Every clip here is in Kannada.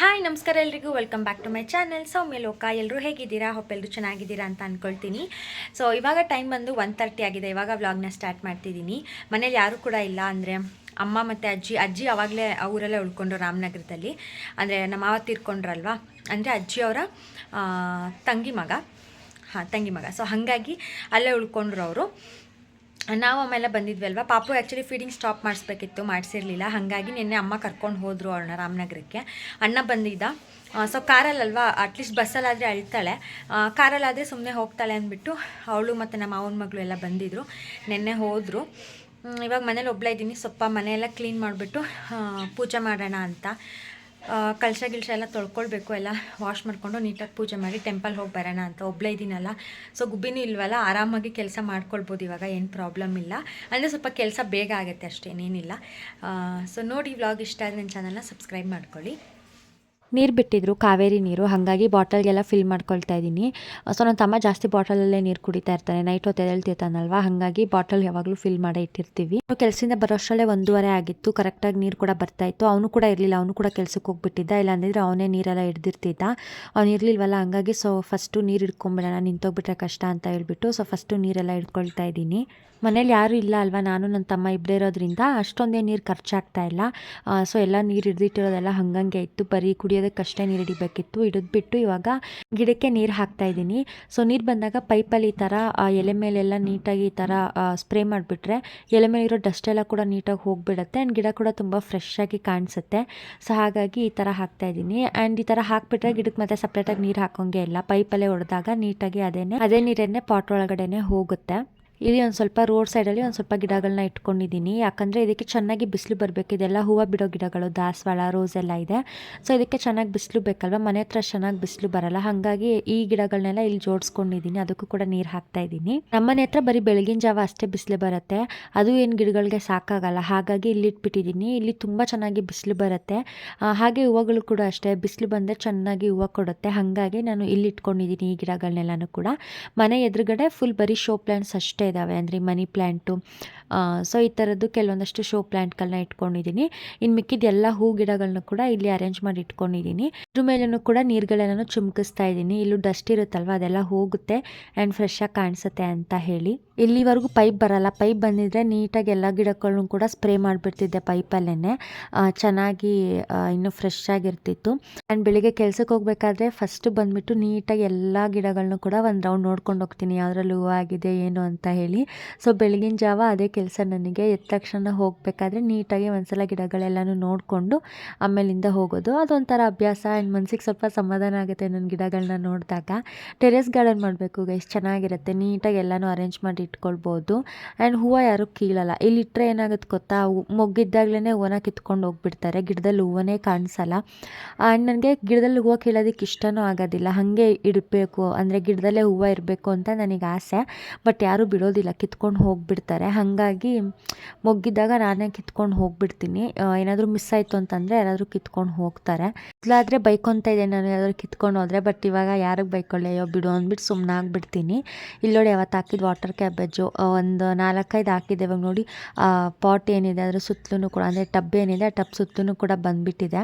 ಹಾಯ್ ನಮಸ್ಕಾರ ಎಲ್ರಿಗೂ. Welcome back to my channel Soumya Loka. ಎಲ್ಲರೂ ಹೇಗಿದ್ದೀರಾ? ಎಲ್ಲರೂ ಚೆನ್ನಾಗಿದ್ದೀರಾ ಅಂತ ಅಂದ್ಕೊಳ್ತೀನಿ ಸೊ ಇವಾಗ ಟೈಮ್ ಬಂದು ಒನ್ ತರ್ಟಿ ಆಗಿದೆ. ಇವಾಗ ವ್ಲಾಗ್ನ ಸ್ಟಾರ್ಟ್ ಮಾಡ್ತಿದ್ದೀನಿ. ಮನೇಲಿ ಯಾರೂ ಕೂಡ ಇಲ್ಲ ಅಂದರೆ ಅಮ್ಮ ಮತ್ತು ಅಜ್ಜಿ ಅಜ್ಜಿ ಆವಾಗಲೇ ಊರಲ್ಲೇ ಉಳ್ಕೊಂಡ್ರು ರಾಮನಗರದಲ್ಲಿ. ಅಂದರೆ ನಮ್ಮ ಮಾವ ತೀರ್ಕೊಂಡ್ರಲ್ವಾ? ಅಂದರೆ ಅಜ್ಜಿಯವರ ತಂಗಿ ಮಗ. ಹಾಂ, ತಂಗಿ ಮಗ. ಸೊ ಹಾಗಾಗಿ ಅಲ್ಲೇ ಉಳ್ಕೊಂಡ್ರು ಅವರು. ನಾವು ಆಮೇಲೆ ಬಂದಿದ್ವಿ ಅಲ್ವಾ ಪಾಪು ಆ್ಯಕ್ಚುಲಿ ಫೀಡಿಂಗ್ ಸ್ಟಾಪ್ ಮಾಡಿಸ್ಬೇಕಿತ್ತು, ಮಾಡಿಸಿರ್ಲಿಲ್ಲ. ಹಾಗಾಗಿ ನಿನ್ನೆ ಅಮ್ಮ ಕರ್ಕೊಂಡು ಹೋದರು ಅವಳನ್ನ ರಾಮನಗರಕ್ಕೆ. ಅಣ್ಣ ಬಂದಿದ್ದ. So ಕಾರಲ್ಲಲ್ವಾ at least ಬಸ್ಸಲ್ಲಾದರೆ ಅಳ್ತಾಳೆ. ಕಾರಲ್ಲಾದರೆ ಸುಮ್ಮನೆ ಹೋಗ್ತಾಳೆ ಅಂದ್ಬಿಟ್ಟು ಅವಳು ಮತ್ತು ನಮ್ಮ ಮಾವನ ಮಗಳು ಎಲ್ಲ ಬಂದಿದ್ದರು ನಿನ್ನೆ ಹೋದರು. ಇವಾಗ ಮನೇಲಿ ಒಬ್ಬಳೇ ಇದ್ದೀನಿ. ಸ್ವಲ್ಪ ಮನೆಯೆಲ್ಲ ಕ್ಲೀನ್ ಮಾಡಿಬಿಟ್ಟು ಪೂಜೆ ಮಾಡೋಣ ಅಂತ. ಆ, ಕಲಶ ಗಿಲ್ಶ ಎಲ್ಲ ತೊಳ್ಕೊಳ್ಬೇಕು ಎಲ್ಲ ವಾಶ್ ಮಾಡಿಕೊಂಡು ನೀಟಾಗಿ ಪೂಜೆ ಮಾಡಿ ಟೆಂಪಲ್ ಹೋಗಿ ಬರೋಣ ಅಂತ. ಒಬ್ಬಳೇ ಇದ್ದೀನಲ್ಲ ಸೊ ಗುಬ್ಬಿನೂ ಇಲ್ವಲ್ಲ ಆರಾಮಾಗಿ ಕೆಲಸ ಮಾಡ್ಕೊಳ್ಬೋದು ಇವಾಗ ಏನು ಪ್ರಾಬ್ಲಮ್ ಇಲ್ಲ. ಅಂದರೆ ಸ್ವಲ್ಪ ಕೆಲಸ ಬೇಗ ಆಗುತ್ತೆ ಅಷ್ಟೇನೇನಿಲ್ಲ ಸೊ ನೋಡಿ ವ್ಲಾಗ್ ಇಷ್ಟ ಆದರೆ ನನ್ನ ಚಾನಲ್ನ ಸಬ್ಸ್ಕ್ರೈಬ್ ಮಾಡ್ಕೊಳ್ಳಿ. ನೀರು ಬಿಟ್ಟಿದ್ರು, ಕಾವೇರಿ ನೀರು. ಹಾಗಾಗಿ ಬಾಟಲ್ಗೆಲ್ಲ ಫಿಲ್ ಮಾಡ್ಕೊಳ್ತಾ ಇದ್ದೀನಿ ಸೊ ನನ್ನ ತಮ್ಮ ಜಾಸ್ತಿ ಬಾಟಲಲ್ಲೇ ನೀರು ಕುಡಿತಾ ಇರ್ತಾನೆ. ನೈಟ್ ಹೊತ್ತು ಎದ್ದೇಳ್ತಿರ್ತಾನಲ್ವಾ ಹಾಗಾಗಿ ಬಾಟಲ್ ಯಾವಾಗಲೂ ಫಿಲ್ ಮಾಡಿ ಇಟ್ಟಿರ್ತೀವಿ. ಕೆಲಸದಿಂದ ಬರೋಷ್ಟರಲ್ಲೇ ಒಂದೂವರೆ ಆಗಿತ್ತು. ಕರೆಕ್ಟಾಗಿ ನೀರು ಕೂಡ ಬರ್ತಾ ಇತ್ತು. ಅವನು ಕೂಡ ಇರಲಿಲ್ಲ. ಅವನು ಕೂಡ ಕೆಲಸಕ್ಕೆ ಹೋಗ್ಬಿಟ್ಟಿದ್ದ. ಇಲ್ಲಾಂದಿದ್ರೆ ಅವನೇ ನೀರೆಲ್ಲ ಹಿಡ್ದಿರ್ತಿದ್ದ. ಅವ್ನು ಇರಲಿಲ್ವಲ್ಲ? ಹಂಗಾಗಿ ಸೊ ಫಸ್ಟು ನೀರು ಹಿಡ್ಕೊಂಬಿಡೋಣ, ನಿಂತೋಗ್ಬಿಟ್ರೆ ಕಷ್ಟ ಅಂತ ಹೇಳ್ಬಿಟ್ಟು ಸೊ ಫಸ್ಟು ನೀರೆಲ್ಲ ಹಿಡ್ಕೊಳ್ತಾ ಇದ್ದೀನಿ ಮನೇಲಿ ಯಾರೂ ಇಲ್ಲ ಅಲ್ವಾ? ನಾನು ನನ್ನ ತಮ್ಮ ಇಬ್ಬರೇ ಇರೋದ್ರಿಂದ ಅಷ್ಟೊಂದೇ ನೀರು ಖರ್ಚಾಗ್ತಾ ಇಲ್ಲ. ಸೊ ಎಲ್ಲ ನೀರು ಹಿಡ್ದಿಟ್ಟಿರೋದೆಲ್ಲ ಹಂಗಂಗೆ ಇತ್ತು. ಬರೀ ಕುಡಿಯೋದಕ್ಕಷ್ಟೇ ನೀರು ಹಿಡಿಬೇಕಿತ್ತು. ಹಿಡಿದ್ಬಿಟ್ಟು ಇವಾಗ ಗಿಡಕ್ಕೆ ನೀರು ಹಾಕ್ತಾ ಇದ್ದೀನಿ. ಸೊ ನೀರು ಬಂದಾಗ ಪೈಪಲ್ಲಿ ಈ ಥರ ಎಲೆ ಮೇಲೆಲ್ಲ ನೀಟಾಗಿ ಈ ಥರ ಸ್ಪ್ರೇ ಮಾಡಿಬಿಟ್ರೆ ಎಲೆ ಮೇಲೆ ಇರೋ ಡಸ್ಟ್ ಎಲ್ಲ ಕೂಡ ನೀಟಾಗಿ ಹೋಗಿಬಿಡುತ್ತೆ ಆ್ಯಂಡ್ ಗಿಡ ಕೂಡ ತುಂಬ ಫ್ರೆಶ್ ಆಗಿ ಕಾಣಿಸುತ್ತೆ. ಸೊ ಹಾಗಾಗಿ ಈ ಥರ ಹಾಕ್ತಾ ಇದ್ದೀನಿ. ಆ್ಯಂಡ್ ಈ ಥರ ಹಾಕ್ಬಿಟ್ರೆ ಗಿಡಕ್ಕೆ ಮತ್ತೆ ಸಪ್ರೇಟಾಗಿ ನೀರು ಹಾಕೋಂಗೆ ಇಲ್ಲ. ಪೈಪಲ್ಲೇ ಹೊಡೆದಾಗ ನೀಟಾಗಿ ಅದೇನೆ, ಅದೇ ನೀರನ್ನೇ ಪಾಟ್ ಒಳಗಡೆನೆ ಹೋಗುತ್ತೆ. ಇಲ್ಲಿ ಒಂದು ಸ್ವಲ್ಪ ರೋಡ್ ಸೈಡಲ್ಲಿ ಒಂದು ಸ್ವಲ್ಪ ಗಿಡಗಳನ್ನ ಇಟ್ಕೊಂಡಿದ್ದೀನಿ. ಯಾಕಂದರೆ ಇದಕ್ಕೆ ಚೆನ್ನಾಗಿ ಬಿಸಿಲು ಬರಬೇಕು. ಇದೆಲ್ಲ ಹೂವು ಬಿಡೋ ಗಿಡಗಳು, ದಾಸವಾಳ ರೋಸ್ ಎಲ್ಲ ಇದೆ. ಸೊ ಇದಕ್ಕೆ ಚೆನ್ನಾಗಿ ಬಿಸಿಲು ಬೇಕಲ್ವ? ಮನೆ ಹತ್ರ ಚೆನ್ನಾಗಿ ಬಿಸಿಲು ಬರಲ್ಲ. ಹಾಗಾಗಿ ಈ ಗಿಡಗಳನ್ನೆಲ್ಲ ಇಲ್ಲಿ ಜೋಡಿಸ್ಕೊಂಡಿದ್ದೀನಿ. ಅದಕ್ಕೂ ಕೂಡ ನೀರು ಹಾಕ್ತಾ ಇದ್ದೀನಿ. ನಮ್ಮನೆ ಹತ್ರ ಬರೀ ಬೆಳಗಿನ ಜಾವ ಅಷ್ಟೇ ಬಿಸಿಲು ಬರುತ್ತೆ. ಅದು ಏನು ಗಿಡಗಳಿಗೆ ಸಾಕಾಗಲ್ಲ. ಹಾಗಾಗಿ ಇಲ್ಲಿ ಇಟ್ಬಿಟ್ಟಿದ್ದೀನಿ. ಇಲ್ಲಿ ತುಂಬ ಚೆನ್ನಾಗಿ ಬಿಸಿಲು ಬರುತ್ತೆ. ಹಾಗೆ ಹೂವುಗಳು ಕೂಡ ಅಷ್ಟೇ. ಬಿಸಿಲು ಬಂದರೆ ಚೆನ್ನಾಗಿ ಹೂವು ಕೊಡುತ್ತೆ. ಹಾಗಾಗಿ ನಾನು ಇಲ್ಲಿ ಇಟ್ಕೊಂಡಿದ್ದೀನಿ ಈ ಗಿಡಗಳನ್ನೆಲ್ಲನೂ ಕೂಡ. ಮನೆ ಎದುರುಗಡೆ ಫುಲ್ ಬರೀ ಶೋ ಪ್ಲ್ಯಾಂಟ್ಸ್ ಅಷ್ಟೇ ಇದ್ದಾವೆ ಅಂದರೆ ಮನಿ ಪ್ಲ್ಯಾಂಟು ಸೊ ಈ ಥರದ್ದು ಕೆಲವೊಂದಷ್ಟು ಶೋ ಪ್ಲ್ಯಾಂಟ್ಗಳನ್ನ ಇಟ್ಕೊಂಡಿದ್ದೀನಿ ಇನ್ನು ಮಿಕ್ಕಿದ ಎಲ್ಲ ಹೂ ಗಿಡಗಳನ್ನ ಕೂಡ ಇಲ್ಲಿ ಅರೇಂಜ್ ಮಾಡಿ ಇಟ್ಕೊಂಡಿದ್ದೀನಿ ಇದ್ರ ಮೇಲೂ ಕೂಡ ನೀರುಗಳೆಲ್ಲನೂ ಚುಮಕಿಸ್ತಾ ಇದ್ದೀನಿ ಇಲ್ಲೂ ಡಸ್ಟ್ ಇರುತ್ತಲ್ವ, ಅದೆಲ್ಲ ಹೋಗುತ್ತೆ ಆ್ಯಂಡ್ ಫ್ರೆಶ್ ಆಗಿ ಕಾಣಿಸುತ್ತೆ ಅಂತ ಹೇಳಿ. ಇಲ್ಲಿವರೆಗೂ ಪೈಪ್ ಬರಲ್ಲ. ಪೈಪ್ ಬಂದಿದ್ರೆ ನೀಟಾಗಿ ಎಲ್ಲ ಗಿಡಗಳನ್ನೂ ಕೂಡ ಸ್ಪ್ರೇ ಮಾಡಿಬಿಡ್ತಿದ್ದೆ ಪೈಪಲ್ಲೇ ಚೆನ್ನಾಗಿ ಇನ್ನೂ ಫ್ರೆಶ್ ಆಗಿರ್ತಿತ್ತು. ಆ್ಯಂಡ್ ಬೆಳಿಗ್ಗೆ ಕೆಲಸಕ್ಕೆ ಹೋಗ್ಬೇಕಾದ್ರೆ ಫಸ್ಟ್ ಬಂದ್ಬಿಟ್ಟು ನೀಟಾಗಿ ಎಲ್ಲ ಗಿಡಗಳನ್ನೂ ಕೂಡ ಒಂದು ರೌಂಡ್ ನೋಡ್ಕೊಂಡು ಹೋಗ್ತೀನಿ. ಯಾವುದ್ರಲ್ಲಿ ಹೂವು ಆಗಿದೆ ಏನು ಅಂತ ಸೊ ಬೆಳಗಿನ ಜಾವ ಅದೇ ಕೆಲಸ ನನಗೆ ಎದ್ದ ತಕ್ಷಣ ಹೋಗಬೇಕಾದ್ರೆ ನೀಟಾಗಿ ಒಂದ್ಸಲ ಗಿಡಗಳೆಲ್ಲನೂ ನೋಡಿಕೊಂಡು ಆಮೇಲಿಂದ ಹೋಗೋದು. ಅದೊಂಥರ ಅಭ್ಯಾಸ. ಆ್ಯಂಡ್ ಮನ್ಸಿಗೆ ಸ್ವಲ್ಪ ಸಮಾಧಾನ ಆಗುತ್ತೆ ನನ್ನ ಗಿಡಗಳನ್ನ ನೋಡಿದಾಗ. ಟೆರೆಸ್ ಗಾರ್ಡನ್ ಮಾಡಬೇಕು ಗೈಸ್ ಚೆನ್ನಾಗಿರುತ್ತೆ. ನೀಟಾಗಿ ಎಲ್ಲನೂ ಅರೇಂಜ್ ಮಾಡಿ ಇಟ್ಕೊಳ್ಬೋದು. ಆ್ಯಂಡ್ ಹೂವು ಯಾರೂ ಕೀಳಲ್ಲ. ಇಲ್ಲಿ ಇಟ್ಟರೆ ಏನಾಗುತ್ತೆ ಗೊತ್ತಾ? ಮೊಗ್ಗಿದ್ದಾಗಲೇ ಹೂವನ ಕಿತ್ಕೊಂಡು ಹೋಗ್ಬಿಡ್ತಾರೆ. ಗಿಡದಲ್ಲಿ ಹೂವನೇ ಕಾಣಿಸಲ್ಲ. ಆ್ಯಂಡ್ ನನಗೆ ಗಿಡದಲ್ಲಿ ಹೂವು ಕೀಳೋದಕ್ಕೆ ಇಷ್ಟನೂ ಆಗೋದಿಲ್ಲ. ಹಾಗೆ ಇಡಬೇಕು. ಅಂದರೆ ಗಿಡದಲ್ಲೇ ಹೂವು ಇರಬೇಕು ಅಂತ ನನಗೆ ಆಸೆ. ಬಟ್ ಯಾರೂ ಬಿಡೋದಿಲ್ಲ ಕಿತ್ಕೊಂಡು ಹೋಗಿಬಿಡ್ತಾರೆ. ಹಾಗಾಗಿ ಮೊಗ್ಗಿದ್ದಾಗ ನಾನೇ ಕಿತ್ಕೊಂಡು ಹೋಗಿಬಿಡ್ತೀನಿ. ಏನಾದರೂ ಮಿಸ್ ಆಯಿತು ಅಂತಂದರೆ ಯಾರಾದರೂ ಕಿತ್ಕೊಂಡು ಹೋಗ್ತಾರೆ. ಇಲ್ಲಾದರೆ ಬೈಕೊಂತ ಇದೆ ನಾನು, ಯಾರಾದರೂ ಕಿತ್ಕೊಂಡು ಹೋದರೆ ಬಟ್ ಇವಾಗ ಯಾರಿಗೆ ಬೈಕೊಳ್ಳೆ ಅಯ್ಯೋ ಬಿಡು ಅಂದ್ಬಿಟ್ಟು ಸುಮ್ಮನೆ ಆಗಿಬಿಡ್ತೀನಿ. ಇಲ್ಲಿ ನೋಡಿ ಅವತ್ತು ಹಾಕಿದ ವಾಟರ್ ಕ್ಯಾಬೇಜು ಒಂದು ನಾಲ್ಕೈದು ಹಾಕಿದೆ ಇವಾಗ ನೋಡಿ ಪಾಟ್ ಏನಿದೆ, ಅದರ ಸುತ್ತಲೂ ಕೂಡ, ಅಂದರೆ ಟಬ್ ಏನಿದೆ, ಆ ಟಬ್ ಸುತ್ತಲೂ ಕೂಡ ಬಂದುಬಿಟ್ಟಿದೆ.